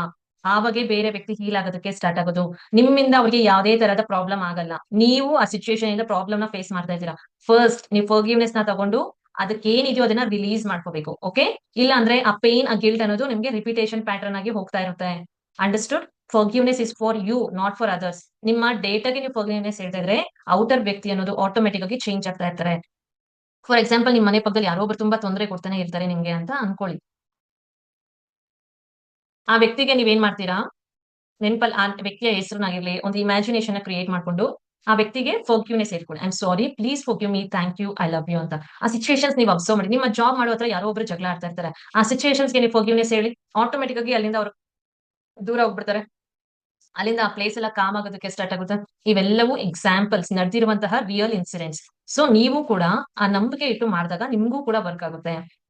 ಆವಾಗೆ ಬೇರೆ ವ್ಯಕ್ತಿ ಹೀಲ್ ಆಗೋದಕ್ಕೆ ಸ್ಟಾರ್ಟ್ ಆಗೋದು. ನಿಮ್ಮಿಂದ ಅವ್ರಿಗೆ ಯಾವುದೇ ತರಹದ ಪ್ರಾಬ್ಲಮ್ ಆಗಲ್ಲ. ನೀವು ಆ ಸಿಚುವೇಶನ್ ಇಂದ ಪ್ರಾಬ್ಲಮ್ನ ಫೇಸ್ ಮಾಡ್ತಾ ಇದ್ದೀರಾ. ಫಸ್ಟ್ ನೀವು ಫೋಗ್ಯೂನೆಸ್ನ ತಗೊಂಡು ಅದಕ್ಕೆ ಏನಿದೆಯೋ ಅದನ್ನ ರಿಲೀಸ್ ಮಾಡ್ಕೋಬೇಕು ಓಕೆ ಇಲ್ಲ ಅಂದ್ರೆ ಆ ಪೇನ್ ಆ ಗಿಲ್ಟ್ ಅನ್ನೋದು ನಿಮ್ಗೆ ರಿಪಿಟೇಷನ್ ಪ್ಯಾಟರ್ನ್ ಆಗಿ ಹೋಗ್ತಾ ಇರುತ್ತೆ. Understood forgiveness is for you not for others ನಿಮ್ಮ ಡೇಟಾಗೆ ನೀವು ಫರ್ಗಿವ್ನೆಸ್ ಹೇಳಿದ್ರೆ ಔಟರ್ ವ್ಯಕ್ತಿ ಅನ್ನೋದು ಆಟೋಮೆಟಿಕ್ ಆಗಿ ಚೇಂಜ್ ಆಗ್ತಾ ಇರ್ತಾರೆ. ಫಾರ್ ಎಕ್ಸಾಂಪಲ್ ನಿಮ್ಮ ಮನೆ ಪಕ್ಕದಲ್ಲಿ ಯಾರೋ ಒಬ್ರು ತುಂಬಾ ತೊಂದರೆ ಕೊಡ್ತಾನೆ ಇರ್ತಾರೆ ನಿಮ್ಗೆ ಅಂತ ಅನ್ಕೊಳ್ಳಿ. ಆ ವ್ಯಕ್ತಿಗೆ ನೀವೇನ್ ಮಾಡ್ತೀರಾ? ನೆನ್ಪಲ್, ಆ ವ್ಯಕ್ತಿಯ ಹೆಸರನ್ನಾಗಿರ್ಲಿ, ಒಂದು ಇಮ್ಯಾಜಿನೇಷನ್ ಕ್ರಿಯೇಟ್ ಮಾಡ್ಕೊಂಡು, ಆ ವ್ಯಕ್ತಿಗೆ forgiveness ಹೇಳ್ಕೊಳ್ಳಿ. Am sorry please forgive me thank you I love you ಅಂತ. ಆ ಸಿಚುಯೇಷನ್ಸ್ ನೀವು ಅಬ್ಸರ್ವ್ ಮಾಡಿ. ನಿಮ್ಮ ಜಾಬ್ ಮಾಡೋ ಹತ್ರ ಯಾರೋ ಒಬ್ರು ಜಗಳ ಆಡ್ತಾ ಇರ್ತಾರೆ. ಆ ಸಿಚುಯೇಷನ್ಸ್ಗೆ ನೀವು ಫೋಕ್ಯೂನೆಸ್ ಹೇಳಿ ಆಟೋಮೆಟಿಕ್ ಆಗಿ ಅಲ್ಲಿಂದ ಅವರು ದೂರ ಹೋಗ್ಬಿಡ್ತಾರೆ. ಅಲ್ಲಿಂದ ಆ ಪ್ಲೇಸ್ ಎಲ್ಲ ಕಾಮ್ ಆಗೋದಕ್ಕೆ ಸ್ಟಾರ್ಟ್ ಆಗುತ್ತೆ. ಇವೆಲ್ಲವೂ ಎಕ್ಸಾಂಪಲ್ಸ್ ನಡೆದಿರುವಂತಹ ರಿಯಲ್ ಇನ್ಸಿಡೆಂಟ್ಸ್ ಸೊ ನೀವು ಕೂಡ ಆ ನಂಬಿಕೆ ಇಟ್ಟು ಮಾಡಿದಾಗ ನಿಮ್ಗೂ ಕೂಡ ವರ್ಕ್ ಆಗುತ್ತೆ.